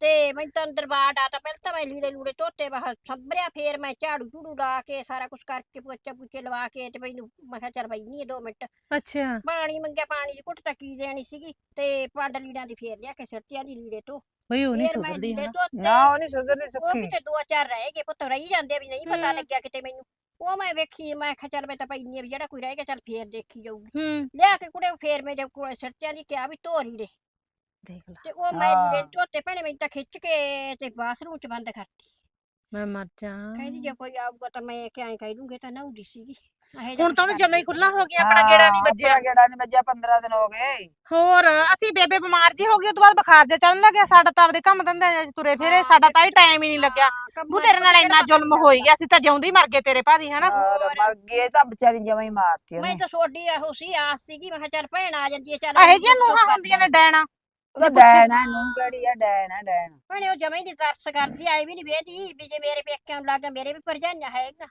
B: ਤੇ ਮੈਂ ਤਾਂ ਅੰਦਰ ਬਾੜ ਆ ਤਾਂ। ਪਹਿਲਾਂ ਤਾਂ ਮੈਂ ਲੀੜੇ ਲੂੜੇ ਧੋਤੇ ਬਾਹਰ ਸੰਭਰਿਆ ਫੇਰ ਮੈਂ ਝਾੜੂ ਝੂੜੂ ਲਾ ਕੇ ਸਾਰਾ ਕੁਝ ਕਰਕੇ ਪੋਚਾ ਪੂਚੇ ਲਵਾ ਕੇ ਤੇ ਮੈਨੂੰ ਮੈਂ ਕਿਹਾ ਚੱਲ ਬਈ ਨਹੀਂ 2 ਮਿੰਟ।
A: ਅੱਛਾ।
B: ਪਾਣੀ ਮੰਗਿਆ ਪਾਣੀ ਦੀ ਘੁੱਟ ਤਾਂ ਕੀ ਦੇਣੀ ਸੀਗੀ? ਤੇ ਪੰਡ ਲੀੜਾਂ ਦੀ ਫੇਰ ਲਿਆ ਕੇ ਸਿਰਤਿਆਂ ਦੀ ਲੀੜੇ ਤੋਂ
A: ਬਈ ਉਹ ਨਹੀਂ ਸੁਧਰਦੀ
B: ਲੀੜੇ
D: ਨਾ ਉਹ ਨਹੀਂ ਸੁਧਰਦੀ
B: ਉਹ
D: ਸੁੱਖੀ।
B: ਕਿਤੇ ਦੋ ਚਾਰ ਰਹਿ ਗਏ ਪੁੱਤ ਰਹੀ ਜਾਂਦੇ ਵੀ ਨਹੀਂ ਪਤਾ। ਲੱਗਿਆ ਕਿਤੇ ਮੈਨੂੰ। ਉਹ ਮੈਂ ਵੇਖੀ ਮੈਂ ਕਿਹਾ ਚੱਲ ਮੈਂ ਤਾਂ ਆ ਵੀ ਜਿਹੜਾ ਕੋਈ ਰਹਿ ਗਿਆ ਚੱਲ ਫੇਰ ਦੇਖੀ ਜਾਊਗੀ।
A: ਹੂੰ।
B: ਲਿਆ ਕੇ ਕੁੜੇ ਫੇਰ ਮੇਰੇ ਕੋਲ ਸਿਰਤਿਆਂ ਦੀ ਕਿਹਾ ਵੀ ਧੋਰੀ ਦੇ
A: ਦੇਖ ਲੈ।
B: ਤੇ ਉਹ ਮੈਂ
D: ਹਾਂ।
B: ਲੀੜੇ ਧੋਤੇ ਭੈਣੇ ਮੈਂ ਤਾਂ ਖਿੱਚ ਕੇ ਤੇ ਬਾਥਰੂਮ ਚ ਬੰਦ ਕਰਤੀ।
A: ਮੈਂ ਮਰ ਜਾ।
B: ਕਹਿੰਦੀ ਜੇ ਕੋਈ ਆਊਗਾ ਤਾਂ ਮੈਂ ਕਿਹਾ ਕਹਿ ਦੂੰਗੀ ਤਾਂ ਨਹਾਉਂਦੀ ਸੀਗੀ। ਇਹੋ ਜਿਹਾ
A: ਹੁਣ ਤਾਂ ਉਹਨੂੰ ਜਮਾ ਹੀ ਖੁੱਲਾ ਹੋ ਗਿਆ ਆਪਣਾ ਗੇੜਾ ਨਹੀਂ ਵੱਜਿਆ।
D: ਆਪਣਾ ਗੇੜਾ ਨਹੀਂ ਵੱਜਿਆ 15 ਦਿਨ ਹੋ ਗਏ।
A: ਹੋਰ ਅਸੀਂ ਬੇਬੇ ਬਿਮਾਰ ਜੀ ਹੋ ਗਈ ਉਹ ਤੋਂ ਬਾਅਦ ਬੁਖਾਰ ਜਿਹਾ ਚੜਨ ਲੱਗਿਆ ਸਾਡਾ ਤਾਂ ਆਪਦੇ ਕੰਮ ਧੰਦੇ 'ਚ ਤੁਰੇ ਫਿਰੇ ਸਾਡਾ ਤਾਂ ਹੀ ਟਾਈਮ ਹੀ ਨਹੀਂ ਲੱਗਿਆ।
B: ਹਾਂ, ਕੰਮਾਂ
A: ਬੂ ਤੇਰੇ ਨਾਲ
B: ਕਿਹੜਾ
A: ਇੰਨਾ ਜ਼ੁਲਮ
B: ਪਤਾ
A: ਹੋਈ ਗਿਆ ਅਸੀਂ ਤਾਂ ਜਿਉਂਦੇ ਹੀ ਮਰ ਗਏ ਤੇਰੇ ਭਾਦੀ ਹਨਾ?
D: ਔਰ ਮਰ ਇਹ ਤਾਂ ਵਿਚਾਰੀ ਜਮਾਂ ਹੀ ਮਾਰਤੀ
B: ਮੈਂ
D: ਉਹਨੇ।
B: ਤਾਂ ਸੋਡੀ ਇਹੋ ਸੀ ਆਸ ਸੀਗੀ ਮੈਂ ਕਿਹਾ ਚੱਲ ਭੈਣ ਆ ਜਾਂਦੀ ਹੈ ਚੱਲ
A: ਇਹੋ ਜਿਹੀਆਂ ਨੂੰਹਾਂ ਹੁੰਦੀਆਂ ਨੇ ਡੈਣਾ।
D: ਉਹਦਾ
A: ਜੇ ਪੁੱਛੇ-
D: ਡੈਣ ਹੈ ਨੂੰ ਕਿਹੜੀ ਆ। ਡੈਣ ਹੈ ਡੈਣ
B: ਭੈਣੇ ਉਹ ਜਮਾ ਹੀ ਨਹੀਂ ਤਰਸ ਕਰਦੀ ਆਈ ਵੀ ਨਹੀਂ ਵੇਦੀ ਵੀ ਜੇ ਮੇਰੇ ਪੇਕਿਆਂ ਨੂੰ ਲੱਗਾ ਮੇਰੇ ਵੀ ਭਰਜਾਈਆਂ ਹੈਗਾ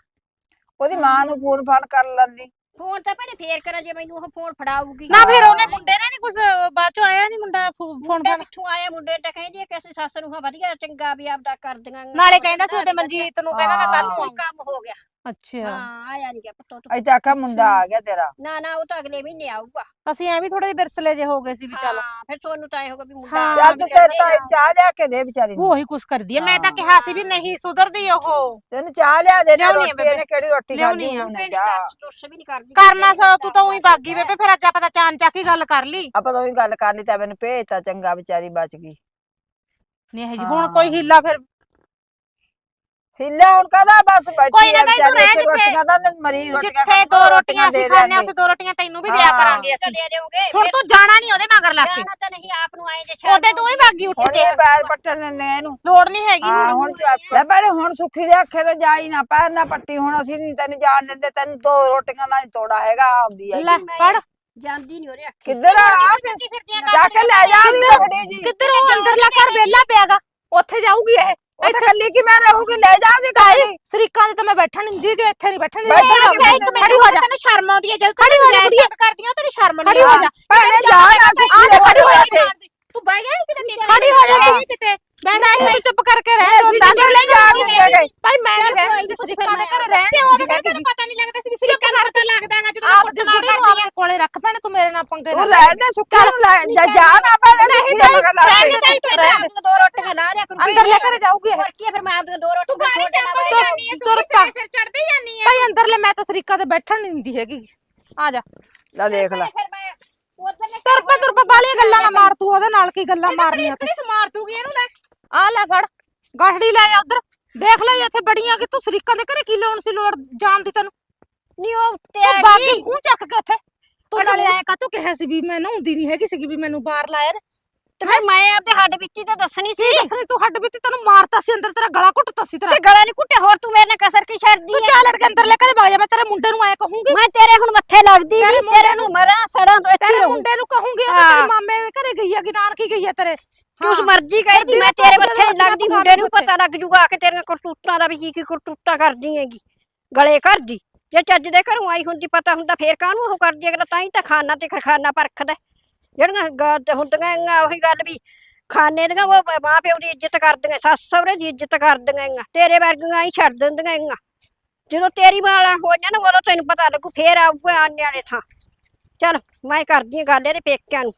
D: ਉਹਦੀ ਮਾਂ ਨੂੰ ਫੋਨ ਫਾਨ ਕਰ ਲੈਂਦੀ।
B: ਫੋਨ ਤਾਂ ਭੈਣੇ ਫੇਰ ਕਰਾਂ ਜੇ ਮੈਨੂੰ ਉਹ ਫੋਨ ਫੜਾਊਗੀ।
A: ਨਾ ਫਿਰ ਉਹਨੇ ਮੁੰਡੇ ਨੇ ਨਹੀਂ ਕੁਝ ਬਾਅਦ ਚੋਂ ਆਇਆ ਨਹੀਂ ਮੁੰਡਾ ਫੋ- ਫੋਨ
B: ਮੁੰਡਾ
A: ਫਾਨ।
B: ਕਿੱਥੋਂ ਆਇਆ? ਮੁੰਡੇ ਤਾਂ ਕਹਿੰਦੀ ਆ ਕਿ ਅਸੀਂ ਸੱਸ ਨੂੰ ਹਾਂ ਵਧੀਆ ਚੰਗਾ ਵੀ ਆਪਦਾ ਕਰ ਦੀਆਂ
A: ਨਾਲੇ ਕਹਿੰਦਾ ਸੀ ਉਹਦੇ ਮਨਜੀਤ ਨੂੰ ਕਹਿੰਦਾ ਮੈਂ ਕੱਲ ਨੂੰ ਆਊਂ।
B: ਕੰਮ ਹੋ ਗਿਆ।
A: ਅੱਛਾ।
B: ਹਾਂ ਆਇਆ ਨਹੀਂ ਗਿਆ ਪੁੱਤੋ
D: ਅਜੇ ਤਾਂ ਆਖਿਆ ਮੁੰਡਾ ਆ ਗਿਆ ਤੇਰਾ।
B: ਨਾ ਨਾ ਉਹ ਤਾਂ ਅਗਲੇ ਮਹੀਨੇ ਆਊਗਾ।
A: ਅਸੀਂ ਐਵੇਂ ਥੋੜੇ ਜਿਹੇ ਬਿਰਸਲੇ ਜੇ ਹੋ ਗਏ ਸੀ ਵੀ ਚੱਲ।
B: ਹਾਂ ਫਿਰ ਤੁਹਾਨੂੰ ਤਾਂ ਇਹ ਹੋਗਾ ਵੀ ਮੁੰਡਾ
A: ਹਾਂ,
D: ਚੱਲ ਤੂੰ। ਤੇਰੇ ਤਾਂ ਚਾਹ ਲਿਆ ਕੇ ਦੇ ਵਿਚਾਰੀ ਨੂੰ।
A: ਉਹ ਹੀ ਕੁਛ ਕਰਦੀ ਹੈ ਮੈਂ ਤਾਂ
D: ਹਾਂ।
A: ਕਿਹਾ ਸੀ ਵੀ ਨਹੀਂ ਸੁਧਰਦੀ ਉਹ।
D: ਤੈਨੂੰ ਚਾਹ ਲਿਆ ਦੇ ਨਾ
A: ਲਿਆਉਣੀ ਆ
D: ਰੋਟੀ
A: ਬੇਬੇ।
D: ਇਹਨੇ ਕਿਹੜੀ ਰੋਟੀ
A: ਲਿਆਉਣੀ
D: ਖਾਣੀ
A: ਆ।
D: ਉਹਨੇ ਚਾਹ।
B: ਵੀ ਨਹੀਂ ਕਰਦੀ
A: ਕਰਨਾ ਸਾ ਤੂੰ ਤਾਂ ਉਹੀ ਬਾਗੀ ਬੇਬੇ ਫਿਰ ਅੱਜ ਆਪਾਂ ਤਾਂ ਚਾਨ ਚੱਕ ਹੀ ਗੱਲ ਕਰ ਲਈ।
D: ਆਪਾਂ ਤਾਂ ਉਹੀ ਗੱਲ ਕਰਨੀ ਤਾਂ ਮੈਨੂੰ ਭੇਜਤਾ ਚੰਗਾ ਵਿਚਾਰੀ ਬਚ ਗਈ।
A: ਨਹੀਂ ਜੀ
D: ਹਾਂ।
A: ਹੁਣ ਕੋਈ ਹਿੱਲਾ ਫਿਰ
D: ਹਿੱਲਾ ਹੁਣ ਕਹਦਾ ਬਸ ਬੈਠੀ
A: ਕੋਈ ਨਾ
D: ਆ
A: ਤਾਈ ਤੂੰ ਰਹਿ ਜਿੱਥੇ-
D: ਰੋਟੀਆਂ ਦਾ ਮਰੀ ਰੋਟੀਆਂ
A: ਜਿੱਥੇ ਦੋ ਰੋਟੀਆਂ ਅਸੀਂ
D: ਦੇ
A: ਖਾਣੇ। ਉੱਥੇ ਦੋ ਰੋਟੀਆਂ ਤੈਨੂੰ ਵੀ ਦਿਆ। ਕਰਾਂਗੇ ਅਸੀਂ।
B: ਦੇ ਦੇਵੋਗੇ?
A: ਹੁਣ ਤੂੰ ਜਾਣਾ ਨਹੀਂ ਉਹਦੇ ਮਗਰ ਲੱਗ ਕੇ।
B: ਜਾਣਾ ਤਾਂ ਨਹੀਂ ਆਪ ਨੂੰ ਆਏ ਜੇ
A: ਉਹਦੇ ਤੂੰ ਹੀ ਬਾਗੀ ਉੱਠ
D: ਇਹ ਪੈਰ ਪੱਟਣ ਦਿੰਦੇ ਇਹਨੂੰ।
A: ਲੋੜ ਨਹੀਂ ਹੈਗੀ
D: ਹਾਂ
A: ਹੁਣ
D: ਲੈ ਭੈਣੇ ਹੁਣ ਸੁੱਖੀ ਦੇ ਅੱਖੇ ਤੋਂ ਜਾਈ ਨਾ ਪੈਰ ਨਾ ਪੱਟੀ ਹੁਣ ਅਸੀਂ ਨਹੀਂ ਤੈਨੂੰ ਜਾਣ ਦਿੰਦੇ ਤੈਨੂੰ ਦੋ ਰੋਟੀਆਂ ਦਾ ਨੀ ਤੋੜਾ ਹੈਗਾ ਆਉਂਦੀ ਆ
A: ਲੈ ਪੜ
B: ਜਾਂਦੀ ਨਹੀਂ ਉਹਦੇ ਅੱਖੇ
D: ਕਿੱਧਰ ਆ? ਆ ਕੇ
A: ਫਿਰਦੀਆਂ
D: ਜਾ ਕੇ ਲੈ ਜਾ
E: ਕਿੱਧਰ ਉਹ ਅੰਦਰਲਾ ਘਰ ਵਿਹਲਾ ਪਿਆਗਾ ਉੱਥੇ ਜਾਊਗੀ ਇਹ।
D: ਉੱਥੇ ਕੱਲੀ ਕਿ ਮੈਂ ਰਹੂਗੀ ਲੈ ਜਾ ਉਹਦੀ
E: ਕਾਈ ਸਰੀਕਾਂ ਦੇ ਤਾਂ ਮੈਂ ਬੈਠਣ ਨਹੀਂ ਦਿੰਦੀ ਕਿ ਇੱਥੇ ਨਹੀਂ ਬੈਠਣ ਦਿੰਦੀ
D: ਬੈਠਣ
E: ਇੱਥੇ
D: ਅੱਛਾ,
E: ਨਾ-
D: ਇੱਕ
E: ਖੜੀ ਹੋ ਜਾ
A: ਤੈਨੂੰ ਸ਼ਰਮ ਆਉਂਦੀ ਹੈ ਜਦ
E: ਖੜੀ ਹੋ ਜਾ ਕੁੜੀਏ।
A: ਕਰਦੀ ਆ ਤੈਨੂੰ ਸ਼ਰਮ
E: ਖੜੀ
A: ਨਹੀਂ
E: ਹੋ ਜਾ
D: ਭੈਣੇ ਜਾ ਨਾ ਸੁੱਖੀ ਦੇ
E: ਖੜੀ ਹੋ ਜਾ
D: ਇੱਥੇ।
A: ਤੂੰ ਬਹਿ ਜਾ ਕਿਤੇ ਟਿਕ
E: ਖੜੀ ਹੋ ਜਾ
A: ਨਹੀਂ ਕਿਤੇ
E: ਮੈਂ ਨਹੀਂ। ਚੁੱਪ ਕਰਕੇ ਰਹਿ
D: ਅਸੀਂ ਤਾਂ ਲੈ ਜਾ ਗਏ
E: ਭਾਈ ਮੈਂ ਨਹੀਂ ਦੀ
B: ਤੁਸੀਂ
E: ਸਰੀਕਾਂ ਦੇ ਘਰੇ ਰਹਿਣ
A: ਤੇ ਉਹਦੇ ਨਾਲ ਤੈਨੂੰ ਪਤਾ ਨਹੀਂ ਲੱਗਦਾ ਸੀ ਵੀ ਸਰੀਕਾ ਨਾਲ ਤਾਂ ਲੱਗਦਾ ਹੈਗਾ ਜਦੋਂ
E: ਆਪ ਦੀ ਬੁੜੀ ਨੂੰ ਆਪਦੇ ਕੋਲੇ ਰੱਖ ਭੈਣੇ ਤੂੰ ਮੇਰੇ ਨਾਲ ਪੰਗੇ
D: ਤੂੰ
E: ਨਾ
D: ਲੈ ਦੇ ਸੁੱਖੀ ਨੂੰ ਲੈ ਜਾ ਜਾ ਨਾ ਦੇ
E: ਰਹਿਣ
D: ਕੇ।
E: ਦੇ ਤੂੰ ਦੇ।
B: ਦੋ ਰੋਟੀਆਂ ਲਾ ਰਿਆ ਕਰੂੰ
E: ਅੰਦਰ ਲੈ ਘਰੇ ਜਾਊਗੀ ਇਹ।
B: ਹੋਰ ਕੀ ਫਿਰ ਮੈਂ ਦੋ ਰੋਟੀਆਂ
A: ਜਾਂਦੀ ਹੈ
E: ਤੁਰ
A: ਸੁੱਕੀ
E: ਪਾ।
A: ਸਿਰ ਚੜਦੀ ਜਾਂਦੀ ਹੈ
E: ਭਾਈ ਅੰਦਰ ਲੈ ਮੈਂ ਤਾਂ ਸਰੀਕਾਂ ਤੇ ਬੈਠਣ ਨਹੀਂ ਦਿੰਦੀ ਹੈਗੀ। ਆ ਜਾ।
D: ਲੈ ਦੇਖ ਲੈ।
B: ਫਿਰ ਮੈਂ
E: ਤੁਰ ਪਾ ਤੁਰ ਪਾ ਬਾਲੀਆਂ ਗੱਲਾਂ ਨਾ ਮਾਰ ਤੂੰ ਉਹਦੇ ਨਾਲ ਕੀ ਗੱਲਾਂ ਮਾਰਨੀਆਂ ਤੂੰ।
A: ਸਮਾਰ ਦੂਗੀ ਇਹਨੂੰ ਲੈ
E: ਆ ਲੈ ਫੜ ਗਾਠੜੀ ਲੈ ਆ ਉਧਰ। ਦੇਖ ਲੈ ਇੱਥੇ ਬੜੀਆਂ ਕਿ ਤੂੰ ਸਰੀਕਾਂ ਦੇ ਘਰੇ ਕੀ ਲਾਉਣ ਸੀ ਲੋੜ ਜਾਣ ਦੀ ਤੈਨੂੰ?
B: ਨਹੀਂ ਉਹ ਤੇ ਹੈਗੀ।
E: ਮੂੰਹ ਚੱਕ ਕੇ ਉੱਥੇ। ਤੂੰ ਨਾਲੇ ਐ ਕਾ ਤੂੰ ਕਿਹਾ ਸੀ ਵੀ ਮੈਂ ਨਹਾਉਂਦੀ ਨਹੀਂ ਹੈਗੀ ਸੀਗੀ ਵੀ ਮੈਨੂੰ ਬਾਹਰ ਲਾਇਆ
B: ਤੇ ਫਿਰ ਮੈਂ ਆਪਦੇ ਹੱਡ ਵਿੱਚ ਹੀ ਤਾਂ ਦੱਸਣੀ ਸੀ।
E: ਦੱਸਣੀ? ਤੂੰ ਹੱਡ ਵਿੱਚ ਤੈਨੂੰ ਮਾਰਤਾ ਸੀ ਅੰਦਰ ਤੇਰਾ ਗਲਾ ਘੁੱਟਤਾ ਸੀ ਤੇਰਾ।
B: ਤੇ ਗਲਾ ਨਹੀਂ ਕੁੱਟੇ ਹੋਰ ਤੂੰ ਮੇਰੇ ਨਾਲ ਕਸਰ ਕੀ ਛੱਡਦੀ
E: ਤੂੰ ਜਾ ਲੜ ਕੇ ਅੰਦਰ ਲੈ ਕੇ ਵਗ ਜਾ ਮੈਂ ਤੇਰੇ ਮੁੰਡੇ ਨੂੰ ਐ ਕਹੂੰਗੀ।
B: ਮੈਂ ਤੇਰੇ ਹੁਣ ਮੱਥੇ ਲੱਗਦੀ
E: ਤੇਰੇ
B: ਨਹੀਂ
E: ਮੁੰਡੇ
B: ਤੇਰੇ ਨੂੰ ਮਰਾਂ ਸੜਾਂ
E: ਤੇਰੇ ਮੁੰਡੇ ਨੂੰ ਕਹੂੰਗੀ। ਤੇਰੇ ਮਾਮੇ ਦੇ ਘਰੇ ਗਈ ਆ ਕਿ ਨਾਨਕੀ ਗਈ ਆ ਤੇਰੇ।
B: ਤੂੰ ਉਸ। ਮਰਜ਼ੀ ਕਰਦੀ ਮੈਂ ਤੇਰੇ ਮੱਥੇ ਲੱਗਦੀ ਮੁੰਡੇ ਨੂੰ ਪਤਾ ਲੱਗ ਜੂਗਾ ਕੇ ਤੇਰੀਆਂ ਕਰਤੂਤਾਂ ਦਾ ਵੀ ਕੀ ਕੀ ਕਰਤੂਤਾਂ ਕਰਦੀ ਹੈਗੀ। ਗਲੇ ਕਰਦੀ। ਜੇ ਚੱਜ ਦੇ ਘਰੋਂ ਆਈ ਹੁੰਦੀ ਪਤਾ ਹੁੰਦਾ ਫੇਰ ਕਾਹਨੂੰ ਉਹ ਕਰਦੀ ਅਗਲਾ ਤਾਂ ਹੀ ਤਾਂ ਖਾਨਾ ਤੇ ਖਰਖਾਨਾ ਪਰਖਦਾ ਜਿਹੜੀਆਂ ਹੁੰਦੀਆਂ ਉਹੀ ਗੱਲ ਵੀ ਖਾਨੇ ਦੀਆਂ ਉਹ ਮਾਂ ਪਿਓ ਦੀ ਇੱਜ਼ਤ ਕਰਦੀਆਂ ਸੱਸ ਸਹੁਰੇ ਦੀ ਇੱਜ਼ਤ ਕਰਦੀਆਂ ਤੇਰੇ ਵਰਗੀਆਂ ਹੀ ਛੱਡ ਦਿੰਦੀਆਂ ਜਦੋਂ ਤੇਰੀ ਨਾਲ ਹੋ ਜਾਣ ਉਦੋਂ ਤੈਨੂੰ ਪਤਾ ਲੱਗੂ ਫੇਰ ਆਊਗਾ ਆਨੇ ਵਾਲੇ ਥਾਂ। ਚੱਲ ਮੈਂ ਕਰਦੀ ਗੱਲ ਇਹਦੇ ਪੇਕਿਆਂ ਨੂੰ।